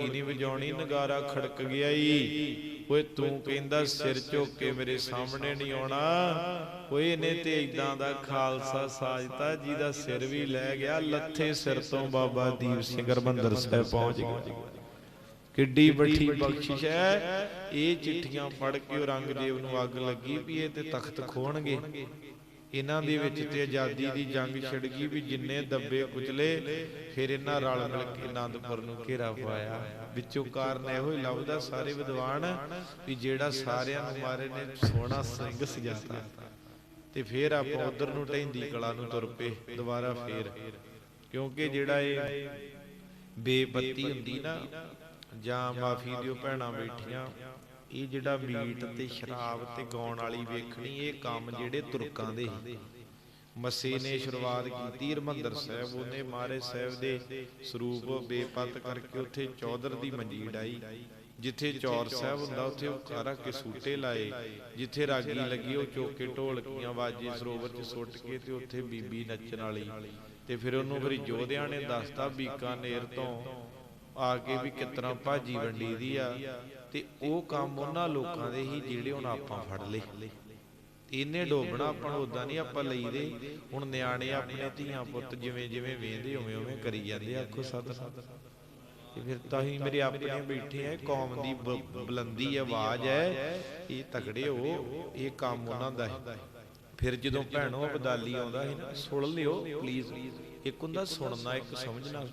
ਢੋਲਕੀ ਨਹੀਂ ਵਜਾਉਣੀ, ਨਗਾਰਾ ਖੜਕ ਗਿਆ ਈ। ਓਏ, ਤੂੰ ਕਹਿੰਦਾ ਸਿਰ ਝੁੱਕ ਕੇ ਮੇਰੇ ਸਾਹਮਣੇ ਨਹੀਂ ਆਉਣਾ। ਓਏ, ਇਹਨੇ ਤੇ ਇਦਾਂ ਦਾ ਖਾਲਸਾ ਸਾਜਤਾ, ਜਿਹਦਾ ਸਿਰ ਵੀ ਲੈ ਗਿਆ, ਲੱਥੇ ਸਿਰ ਤੋਂ ਬਾਬਾ ਦੀਪ ਸਿੰਘ ਹਰਮੰਦਰ ਸਾਹਿਬ ਪਹੁੰਚ ਗਿਆ। ਕਿੱਡੀ ਵੱਡੀ ਬਖਸ਼ਿਸ਼ ਹੈ। ਇਹ ਚਿੱਠੀਆਂ ਪੜ੍ਹ ਕੇ ਔਰੰਗਜ਼ੇਬ ਨੂੰ ਅੱਗ ਲੱਗੀ ਵੀ ਇਹ ਤੇ ਤਖਤ ਖੋਣਗੇ ਇਹਨਾਂ ਦੇ ਵਿੱਚ ਤੇ ਆਜ਼ਾਦੀ ਦੀ ਜੰਗ ਛਿੜ ਗਈ ਵੀ ਜਿੰਨੇ ਦੱਬੇ ਕੁਚਲੇ ਫਿਰ ਇਹਨਾਂ ਰਲ ਮਿਲ ਕੇ ਆਨੰਦਪੁਰ ਨੂੰ ਘੇਰਾ ਪਾਇਆ ਵਿੱਚੋਂ ਕਾਰਨ ਇਹੋ ਹੀ ਲੱਭਦਾ ਸਾਰੇ ਵਿਦਵਾਨ ਵੀ ਜਿਹੜਾ ਸਾਰਿਆਂ ਨੂੰ ਮਾਰੇ ਨੇ ਸੋਹਣਾ ਸਿੰਘ ਸਜਾਤਾ। ਤੇ ਫਿਰ ਆਪਾਂ ਉਧਰ ਨੂੰ ਢੈਂਦੀ ਕਲਾ ਨੂੰ ਤੁਰ ਪਏ ਦੁਬਾਰਾ ਫੇਰ। ਕਿਉਂਕਿ ਜਿਹੜਾ ਇਹ ਬੇਪੱਤੀ ਹੁੰਦੀ ਨਾ ਜਾਂ ਮਾਫੀ ਦਿਓ ਭੈਣਾਂ ਬੈਠੀਆਂ ਇਹ ਜਿਹੜਾ ਮੀਟ ਤੇ ਸ਼ਰਾਬ ਤੇ ਗਾਉਣ ਵਾਲੀ ਵੇਖਣੀ, ਇਹ ਕੰਮ ਜਿਹੜੇ ਤੁਰਕਾਂ ਦੇ ਸੀ ਮੱਸੇ ਨੇ ਸ਼ੁਰੂਆਤ ਕੀਤੀ, ਹਰਮੰਦਰ ਸਾਹਿਬ ਉਹਨੇ ਮਾਰੇ ਸਾਹਿਬ ਦੇ ਸਰੂਪ ਬੇਪਤ ਕਰਕੇ ਉੱਥੇ ਚੌਧਰ ਦੀ ਮੰਜੀ ਡਾਈ ਜਿੱਥੇ ਚੌਰ ਸਾਹਿਬ ਹੁੰਦਾ, ਉੱਥੇ ਉਹ ਕਾਰਾ ਕੇ ਸੂਟੇ ਲਾਏ। ਜਿੱਥੇ ਰਾਗੀ ਲੱਗੀ, ਉਹ ਚੋਕੇ ਢੋਲਕੀਆਂ ਬਾਜੇ ਸਰੋਵਰ 'ਚ ਸੁੱਟ ਕੇ ਤੇ ਉੱਥੇ ਬੀਬੀ ਨੱਚਣ ਵਾਲੀ। ਤੇ ਫਿਰ ਉਹਨੂੰ ਫਿਰ ਯੋਧਿਆਂ ਨੇ ਦੱਸਤਾ, ਬੀਕਾਨੇਰ ਤੋਂ ਆ ਕੇ ਵੀ ਕਿਤਨਾ ਭਾਜੀ ਵੰਡੀ ਦੀ ਆ। ਤੇ ਉਹ ਕੰਮ ਉਹਨਾਂ ਲੋਕਾਂ ਦੇ ਹੀ ਜਿਹੜੇ ਹੁਣ ਆਪਾਂ ਫੜ ਲਏ। ਇਹਨੇ ਡੋਬਣਾ ਆਪਾਂ ਨੂੰ ਉਦਾਂ ਨਹੀਂ ਆਪਾਂ ਲਈਦੇ। ਹੁਣ ਨਿਆਣੇ ਆਪਣੇ ਧੀਆਂ ਪੁੱਤ ਜਿਵੇਂ ਜਿਵੇਂ ਵੇਂਦੇ ਉਵੇਂ ਉਵੇਂ ਕਰੀ ਜਾਂਦੇ ਆਖੋ ਸਤ ਤੇ ਫਿਰ ਤਾਂ ਹੀ ਮੇਰੇ ਆਪਣੇ ਬੈਠੇ ਆ ਕੌਮ ਦੀ ਬੁਲੰਦੀ ਆਵਾਜ਼ ਹੈ, ਇਹ ਤਕੜੇ ਹੋ, ਇਹ ਕੰਮ ਉਹਨਾਂ ਦਾ ਹੈ। ਫਿਰ ਜਦੋਂ ਭੈਣੋ ਅਬਦਾਲੀ ਆਉਂਦਾ ਹੈ ਨਾ, ਸੁਣ ਲਿਓ ਪਲੀਜ਼ ਇੱਕ ਹੁੰਦਾ ਸੁਣਨਾ, ਇੱਕ ਸਮਝਣਾ।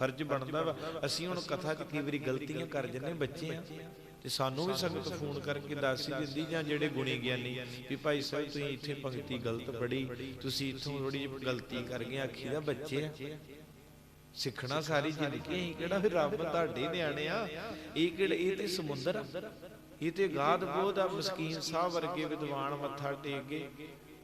ਫਰਜ਼ ਬਣਦਾ ਵਾ। ਅਸੀਂ ਹੁਣ ਕਥਾ 'ਚ ਕਈ ਵਾਰੀ ਗਲਤੀਆਂ ਕਰ ਜੰਨੇ ਬੱਚੇ ਆ ਤੇ ਸਾਨੂੰ ਵੀ ਸੰਗਤ ਫੋਨ ਕਰਕੇ ਦੱਸ ਹੀ ਦਿੰਦੀ ਜਾਂ ਜਿਹੜੇ ਗੁਣੀ ਗਿਆਨੀ ਵੀ ਭਾਈ ਸਾਹਿਬ ਤੁਸੀਂ ਇੱਥੇ ਪੰਕਤੀ ਗਲਤ ਪੜੀ ਤੁਸੀਂ ਇੱਥੋਂ ਥੋੜੀ ਜਿਹੀ ਗਲਤੀ ਕਰ ਗਏ ਆਖੀ ਦਾ ਬੱਚੇ ਆ ਸਿੱਖਣਾ ਸਾਰੀ ਜ਼ਿੰਦਗੀ ਅਸੀਂ ਕਿਹੜਾ ਵੀ ਰੱਬ ਤੁਹਾਡੇ ਨਿਆਣੇ ਆ? ਇਹ ਕਿਹੜਾ ਇਹ ਤੇ ਸਮੁੰਦਰ ਆ। ਇਹ ਤੇ ਗਾਦ ਬੋਧ ਆ ਮਸਕੀਨ ਸਾਹਿਬ ਵਰਗੇ ਵਿਦਵਾਨ ਮੱਥਾ ਟੇਕ ਗਏ।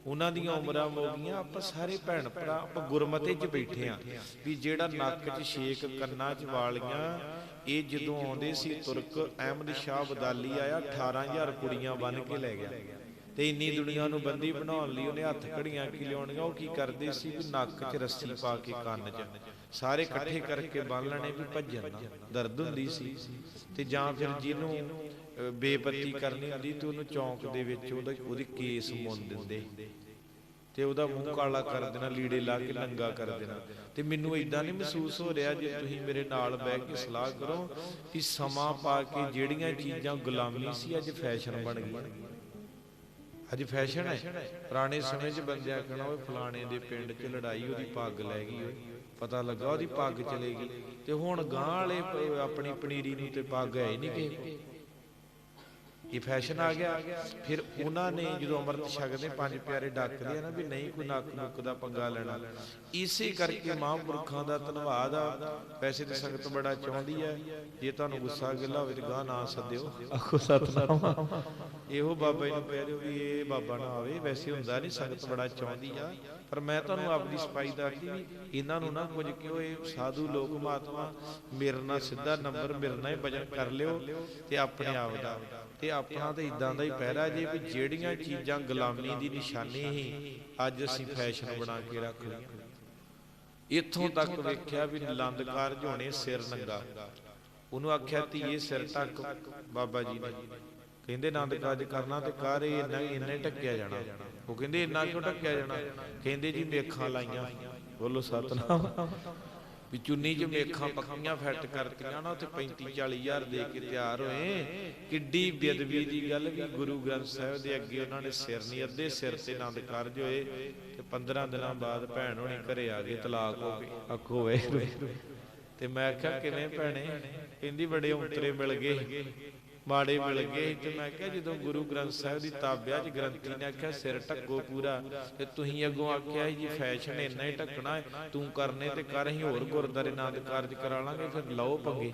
ਉਹਨਾਂ ਦੀਆਂ ਉਮਰਾਂ ਹੋ ਗਈਆਂ ਆਪਾਂ ਸਾਰੇ ਭੈਣ ਭਰਾ ਆਪਾਂ ਗੁਰਮਤੇ 'ਚ ਬੈਠੇ ਆ ਵੀ ਜਿਹੜਾ ਨੱਕ 'ਚ ਛੇਕ ਕੰਨਾਂ 'ਚ ਵਾਲੀਆਂ ਇਹ ਜਦੋਂ ਆਉਂਦੇ ਸੀ ਤੁਰਕ ਅਹਿਮਦ ਸ਼ਾਹ ਬਦਾਲੀ ਆਇਆ 18000 ਕੁੜੀਆਂ ਬਨ ਕੇ ਲੈ ਗਿਆ। ਤੇ ਇੰਨੀ ਦੁਨੀਆ ਨੂੰ ਬੰਦੀ ਬਣਾਉਣ ਲਈ ਉਹਨੇ ਹੱਥ ਘੜੀਆਂ ਕੀ ਲਿਆਉਣੀਆਂ ਉਹ ਕੀ ਕਰਦੇ ਸੀ ਵੀ ਨੱਕ 'ਚ ਰੱਸੀ ਪਾ ਕੇ ਕੰਨ 'ਚ। ਸਾਰੇ ਇਕੱਠੇ ਕਰਕੇ ਬੰਨ ਲੈਣੇ ਵੀ ਭੱਜਣ। ਨਾ ਦਰਦ ਹੁੰਦੀ ਸੀ। ਤੇ ਜਾਂ ਫਿਰ ਜਿਹਨੂੰ ਬੇਪਤੀ ਕਰਨੀ ਹੁੰਦੀ ਤੇ ਉਹਨੂੰ ਚੌਂਕ ਦੇ ਵਿੱਚ ਉਹਦਾ ਉਹਦੀ ਕੇਸ ਮੁੰਨ ਦਿੰਦੇ। ਤੇ ਉਹਦਾ ਮੂੰਹ ਕਾਲਾ ਕਰ ਦੇਣਾ, ਲੀੜੇ ਲਾ ਕੇ ਨੰਗਾ ਕਰ ਦੇਣਾ। ਤੇ ਮੈਨੂੰ ਇਦਾਂ ਨਹੀਂ ਮਹਿਸੂਸ ਹੋ ਰਿਹਾ ਜੇ ਤੁਸੀਂ ਮੇਰੇ ਨਾਲ ਬਹਿ ਕੇ ਸਲਾਹ ਕਰੋ ਕਿ ਸਮਾਂ ਪਾ ਕੇ ਜਿਹੜੀਆਂ ਚੀਜ਼ਾਂ ਗੁਲਾਮੀ ਸੀ ਅੱਜ ਫੈਸ਼ਨ ਬਣ ਗਈਆਂ। ਅੱਜ ਫੈਸ਼ਨ ਹੈ। ਪੁਰਾਣੇ ਸਮੇਂ 'ਚ ਬੰਦਿਆਂ ਕਹਣਾ, ਓਏ ਫਲਾਣੇ ਦੇ ਪਿੰਡ 'ਚ ਲੜਾਈ, ਉਹਦੀ ਪੱਗ ਲੈ ਗਈ ਉਹ ਪਤਾ ਲੱਗਾ ਉਹਦੀ ਪੱਗ ਚਲੇ ਗਈ। ਤੇ ਹੁਣ ਗਾਂ ਵਾਲੇ ਆਪਣੀ ਪਨੀਰੀ ਨੂੰ ਤੇ ਪੱਗ ਹੈ ਨਹੀਂ ਕਿਸੇ ਇਹ ਫੈਸ਼ਨ ਆ ਗਿਆ। ਫਿਰ ਉਹਨਾਂ ਨੇ ਜਦੋਂ ਅੰਮ੍ਰਿਤ ਛਕਦੇ ਪੰਜ ਪਿਆਰੇ ਡੱਕਦੇ ਆ ਨਾ ਵੀ ਨਹੀਂ ਕੋਈ ਨੱਕ ਨੁੱਕ ਦਾ ਪੰਗਾ ਲੈਣਾ। ਇਸੇ ਕਰਕੇ ਮਹਾਂਪੁਰਖਾਂ ਦਾ ਧੰਨਵਾਦ ਆ। ਵੈਸੇ ਤੇ ਸੰਗਤ ਬੜਾ ਚਾਹੁੰਦੀ ਹੈ ਜੇ ਤੁਹਾਨੂੰ ਗੁੱਸਾ ਗਿੱਲਾ ਹੋਵੇ ਤੇ ਨਾ ਸੱਦਿਓ। ਆਖੋ ਸਤਨਾਮ। ਇਹੋ ਬਾਬਾ ਜੀ ਨੂੰ ਪਿਆਰਿਓ ਵੀ ਇਹ ਬਾਬਾ ਨਾ ਆਵੇ ਵੈਸੇ ਹੁੰਦਾ ਨਹੀਂ ਸੰਗਤ ਬੜਾ ਚਾਹੁੰਦੀ ਆ। ਪਰ ਮੈਂ ਤੁਹਾਨੂੰ ਆਪਣੀ ਸਪਾਈ ਦਾ ਕਿ ਵੀ ਇਹਨਾਂ ਨੂੰ ਨਾ ਕੁਝ ਕਿਉਂ ਇਹ ਸਾਧੂ ਲੋਕ ਮਹਾਤਮਾ ਮੇਰੇ ਨਾਲ ਸਿੱਧਾ ਨੰਬਰ ਮੇਰੇ ਨਾਲ ਹੀ ਭਜਨ ਕਰ ਲਿਓ ਤੇ ਆਪਣੇ ਆਪ ਦਾ। ਤੇ ਆਪਣਾ ਤਾਂ ਇਦਾਂ ਦਾ ਹੀ ਪਹਿਰਾ ਜੇ ਵੀ ਜਿਹੜੀਆਂ ਚੀਜ਼ਾਂ ਗੁਲਾਮੀ ਦੀ ਨਿਸ਼ਾਨੀ ਸੀ, ਅੱਜ ਅਸੀਂ ਫੈਸ਼ਨ ਬਣਾ ਕੇ ਰੱਖ ਲਈਆਂ ਇੱਥੋਂ ਤੱਕ ਵੇਖਿਆ ਵੀ ਨਲੰਦ ਕਾਰਜ ਹੋਣੇ ਸਿਰ ਨੰਗਾ। ਉਹਨੂੰ ਆਖਿਆ, ਧੀਏ, ਸਿਰ ਢੱਕ ਬਾਬਾ ਜੀ ਨੇ। ਕਹਿੰਦੇ ਆਨੰਦ ਕਾਰਜ ਕਰਨਾ ਤੇ ਕਰ ਇੰਨਾ ਇੰਨਾ ਹੀ ਢੱਕਿਆ ਜਾਣਾ। ਉਹ ਕਹਿੰਦੇ, ਇੰਨਾ ਕਿਉਂ ਢੱਕਿਆ ਜਾਣਾ? ਕਹਿੰਦੇ, ਜੀ, ਮੇਖਾਂ ਲਾਈਆਂ। ਬੋਲੋ, ਸਤਨਾਮ। ਵੀ ਚੁੰਨੀ 'ਚ ਮੇਖਾਂ ਪੱਕੀਆਂ ਫਿੱਟ ਕਰਤੀਆਂ ਨਾ, ਉੱਥੇ 35 40 ਦੇ ਕੇ ਤਿਆਰ ਹੋਏ। ਕਿੱਡੀ ਬੇਅਦਬੀ ਦੀ ਗੱਲ ਵੀ ਗੁਰੂ ਗ੍ਰੰਥ ਸਾਹਿਬ ਦੇ ਅੱਗੇ ਉਹਨਾਂ ਨੇ ਸਿਰ ਨਹੀਂ, ਅੱਧੇ ਸਿਰ ਤੇ ਆਨੰਦ ਕਾਰਜ ਹੋਏ ਤੇ 15 ਦਿਨਾਂ ਬਾਅਦ ਭੈਣ ਹੋਣੀ ਘਰੇ ਆ ਗਏ ਤਲਾਕ ਹੋ ਗਏ ਆਖੋ ਵੇ ਤੇ ਮੈਂ ਆਖਿਆ, ਕਿਵੇਂ ਭੈਣੇ? ਕਹਿੰਦੀ, ਬੜੇ ਉਂਤਰੇ ਮਿਲ ਗਏ। ਮਾੜੇ ਮਿਲ ਗਏ ਤੇ ਮੈਂ ਕਿਹਾ ਜਦੋਂ ਗੁਰੂ ਗ੍ਰੰਥ ਸਾਹਿਬ ਦੀ ਤਾਬਿਆ ਚ ਗ੍ਰੰਥੀ ਨੇ ਆਖਿਆ ਸਿਰ ਢੱਕੋ ਪੂਰਾ ਤੇ ਤੁਸੀਂ ਅੱਗੋਂ ਆਖਿਆ ਜੀ ਫੈਸ਼ਨ ਇੰਨਾ ਹੀ ਢੱਕਣਾ ਹੈ, ਤੂੰ ਕਰਨੇ ਤੇ ਕਰ ਅਸੀਂ ਹੋਰ ਗੁਰਦਾਰੇ ਆਨੰਦ ਕਾਰਜ ਕਰਾ ਲਾਂਗੇ ਫਿਰ ਲਓ ਪੰਗੇ।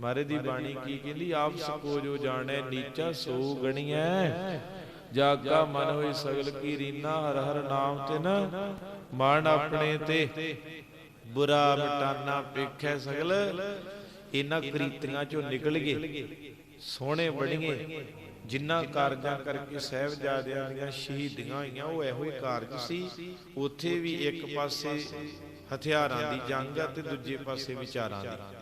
ਮਾਰੇ ਦੀ ਬਾਣੀ ਕੀ ਕਹਿੰਦੀ ਆਪ ਸਕੋ ਜੋ ਜਾਣੈ ਨੀਚਾ ਸੋ ਗਣੀਐ। ਜਾਗਾ ਮਨ ਹੋਈ ਸਗਲ ਕੀ ਰੀਨਾ ਹਰ ਹਰ ਨਾਮ ਤੇ ਨਾ ਮਨ ਆਪਣੇ ਤੇ। ਬੁਰਾ ਮਟਾਨਾ ਪੇਖੈ ਸਗਲ ਇਹਨਾਂ ਕ੍ਰੀਤੀਆਂ ਚੋਂ ਨਿਕਲ ਗਏ। ਸੋਹਣੇ ਬਣੀਏ। ਜਿਨ੍ਹਾਂ ਕਾਰਜਾਂ ਕਰਕੇ ਸਹਿਬਜ਼ਾਦਿਆਂ ਦੀਆਂ ਸ਼ਹੀਦੀਆਂ ਹੋਈਆਂ, ਉਹ ਇਹੋ ਹੀ ਕਾਰਜ ਸੀ। ਉੱਥੇ ਵੀ ਇੱਕ ਪਾਸੇ ਹਥਿਆਰਾਂ ਦੀ ਜੰਗ ਆ ਤੇ ਦੂਜੇ ਪਾਸੇ ਵਿਚਾਰਾਂ ਦੀ।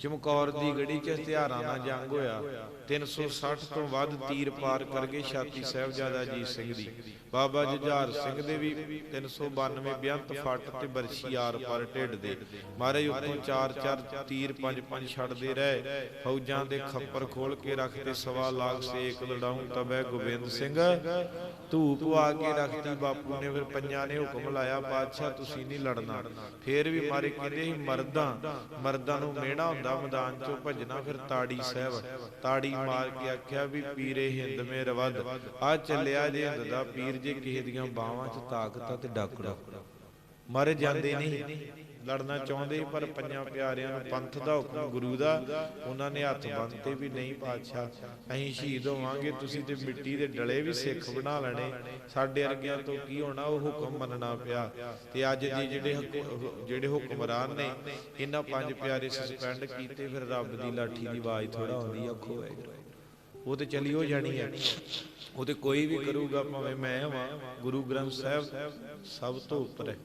ਚਮਕੌਰ ਦੀ ਗੜੀ 'ਚ ਹਥਿਆਰਾਂ ਨਾਲ ਜੰਗ ਹੋਇਆ। 360 ਤੋਂ ਵੱਧ ਤੀਰ ਪਾਰ ਕਰ ਗਏ ਛਾਤੀ ਸਾਹਿਬਜ਼ਾਦਾ ਅਜੀਤ ਸਿੰਘ ਦੀ। ਬਾਬਾ ਜੁਝਾਰ ਸਿੰਘ ਦੇ ਵੀ 392 ਬਿਆੰਤ ਫੱਟ ਤੇ ਬਰਛੀ ਆਰ ਪਰ ਢਿੱਡ ਦੇ। ਮਹਾਰਾਜ ਉੱਤੋਂ ਚਾਰ ਚਾਰ ਤੀਰ ਪੰਜ ਪੰਜ ਛੱਡਦੇ ਰਹੇ। ਫੌਜਾਂ ਦੇ ਖੱਪਰ ਖੋਲ ਕੇ ਰੱਖਦੇ ਸਵਾ ਲਾਖ ਸੇਕ ਲੜਾਉਂ ਤਬੈ ਗੋਬਿੰਦ ਸਿੰਘ। ਧੂਪ ਆ ਕੇ ਰੱਖਤੀ ਬਾਪੂ ਨੇ, ਫਿਰ ਪੰਜਾਂ ਨੇ ਹੁਕਮ ਲਾਇਆ, ਬਾਦਸ਼ਾਹ, ਤੁਸੀਂ ਨਹੀਂ ਲੜਨਾ। ਫੇਰ ਵੀ ਮਾਰੇ ਕਹਿੰਦੇ ਸੀ ਮਰਦਾਂ ਮਰਦਾਂ ਨੂੰ ਮਿਹਣਾ ਹੁੰਦਾ ਮੈਦਾਨ ਚੋਂ ਭੱਜਣਾ ਫਿਰ ਤਾੜੀ ਸਾਹਿਬ। ਤਾੜੀ ਮਾਰ ਕੇ ਆਖਿਆ ਵੀ ਪੀਰੇ ਹਿੰਦ ਮੇ ਰਵਦ ਆ ਚੱਲਿਆ ਜੇ ਹਿੰਦ ਦਾ ਪੀਰ ਜੇ ਕਿਸੇ ਦੀਆਂ ਬਾਹਾਂ 'ਚ ਤਾਕਤ ਆ ਤੇ ਡਾਕੜਾ ਮਰ ਜਾਂਦੇ ਨਹੀਂ। ਲੜਨਾ ਚਾਹੁੰਦੇ ਪਰ ਪੰਜਾਂ ਪਿਆਰਿਆਂ ਨੂੰ ਪੰਥ ਦਾ ਹੁਕਮ ਗੁਰੂ ਦਾ, ਉਹਨਾਂ ਨੇ ਹੱਥ ਬੰਨਤੇ ਵੀ ਨਹੀਂ ਪਾਤਸ਼ਾਹ। ਅਸੀਂ ਸ਼ਹੀਦ ਹੋਵਾਂਗੇ, ਤੁਸੀਂ ਤੇ ਮਿੱਟੀ ਦੇ ਡਲੇ ਵੀ ਸਿੱਖ ਬਣਾ ਲੈਣੇ। ਸਾਡੇ ਅਰਗਿਆਂ ਤੋਂ ਕੀ ਹੋਣਾ, ਉਹ ਹੁਕਮ ਮੰਨਣਾ ਪਿਆ। ਤੇ ਅੱਜ ਦੀ ਜਿਹੜੇ ਜਿਹੜੇ ਹੁਕਮਰਾਨ ਨੇ, ਇਹਨਾਂ ਪੰਜ ਪਿਆਰੇ ਸਸਪੈਂਡ ਕੀਤੇ, ਫਿਰ ਰੱਬ ਦੀ ਲਾਠੀ ਦੀ ਆਵਾਜ਼ ਥੋੜਾ ਆਉਂਦੀ ਆਖੋ ਵਾਹਿਗੁਰੂ ਉਹ ਤੇ ਚਲੀ ਹੋ ਜਾਣੀ ਹੈ ਉਹ ਤੇ ਕੋਈ ਵੀ ਕਰੂਗਾ, ਭਾਵੇਂ ਮੈਂ ਹਾਂ ਗੁਰੂ ਗ੍ਰੰਥ ਸਾਹਿਬ ਸਭ ਤੋਂ ਉੱਪਰ ਹੈ।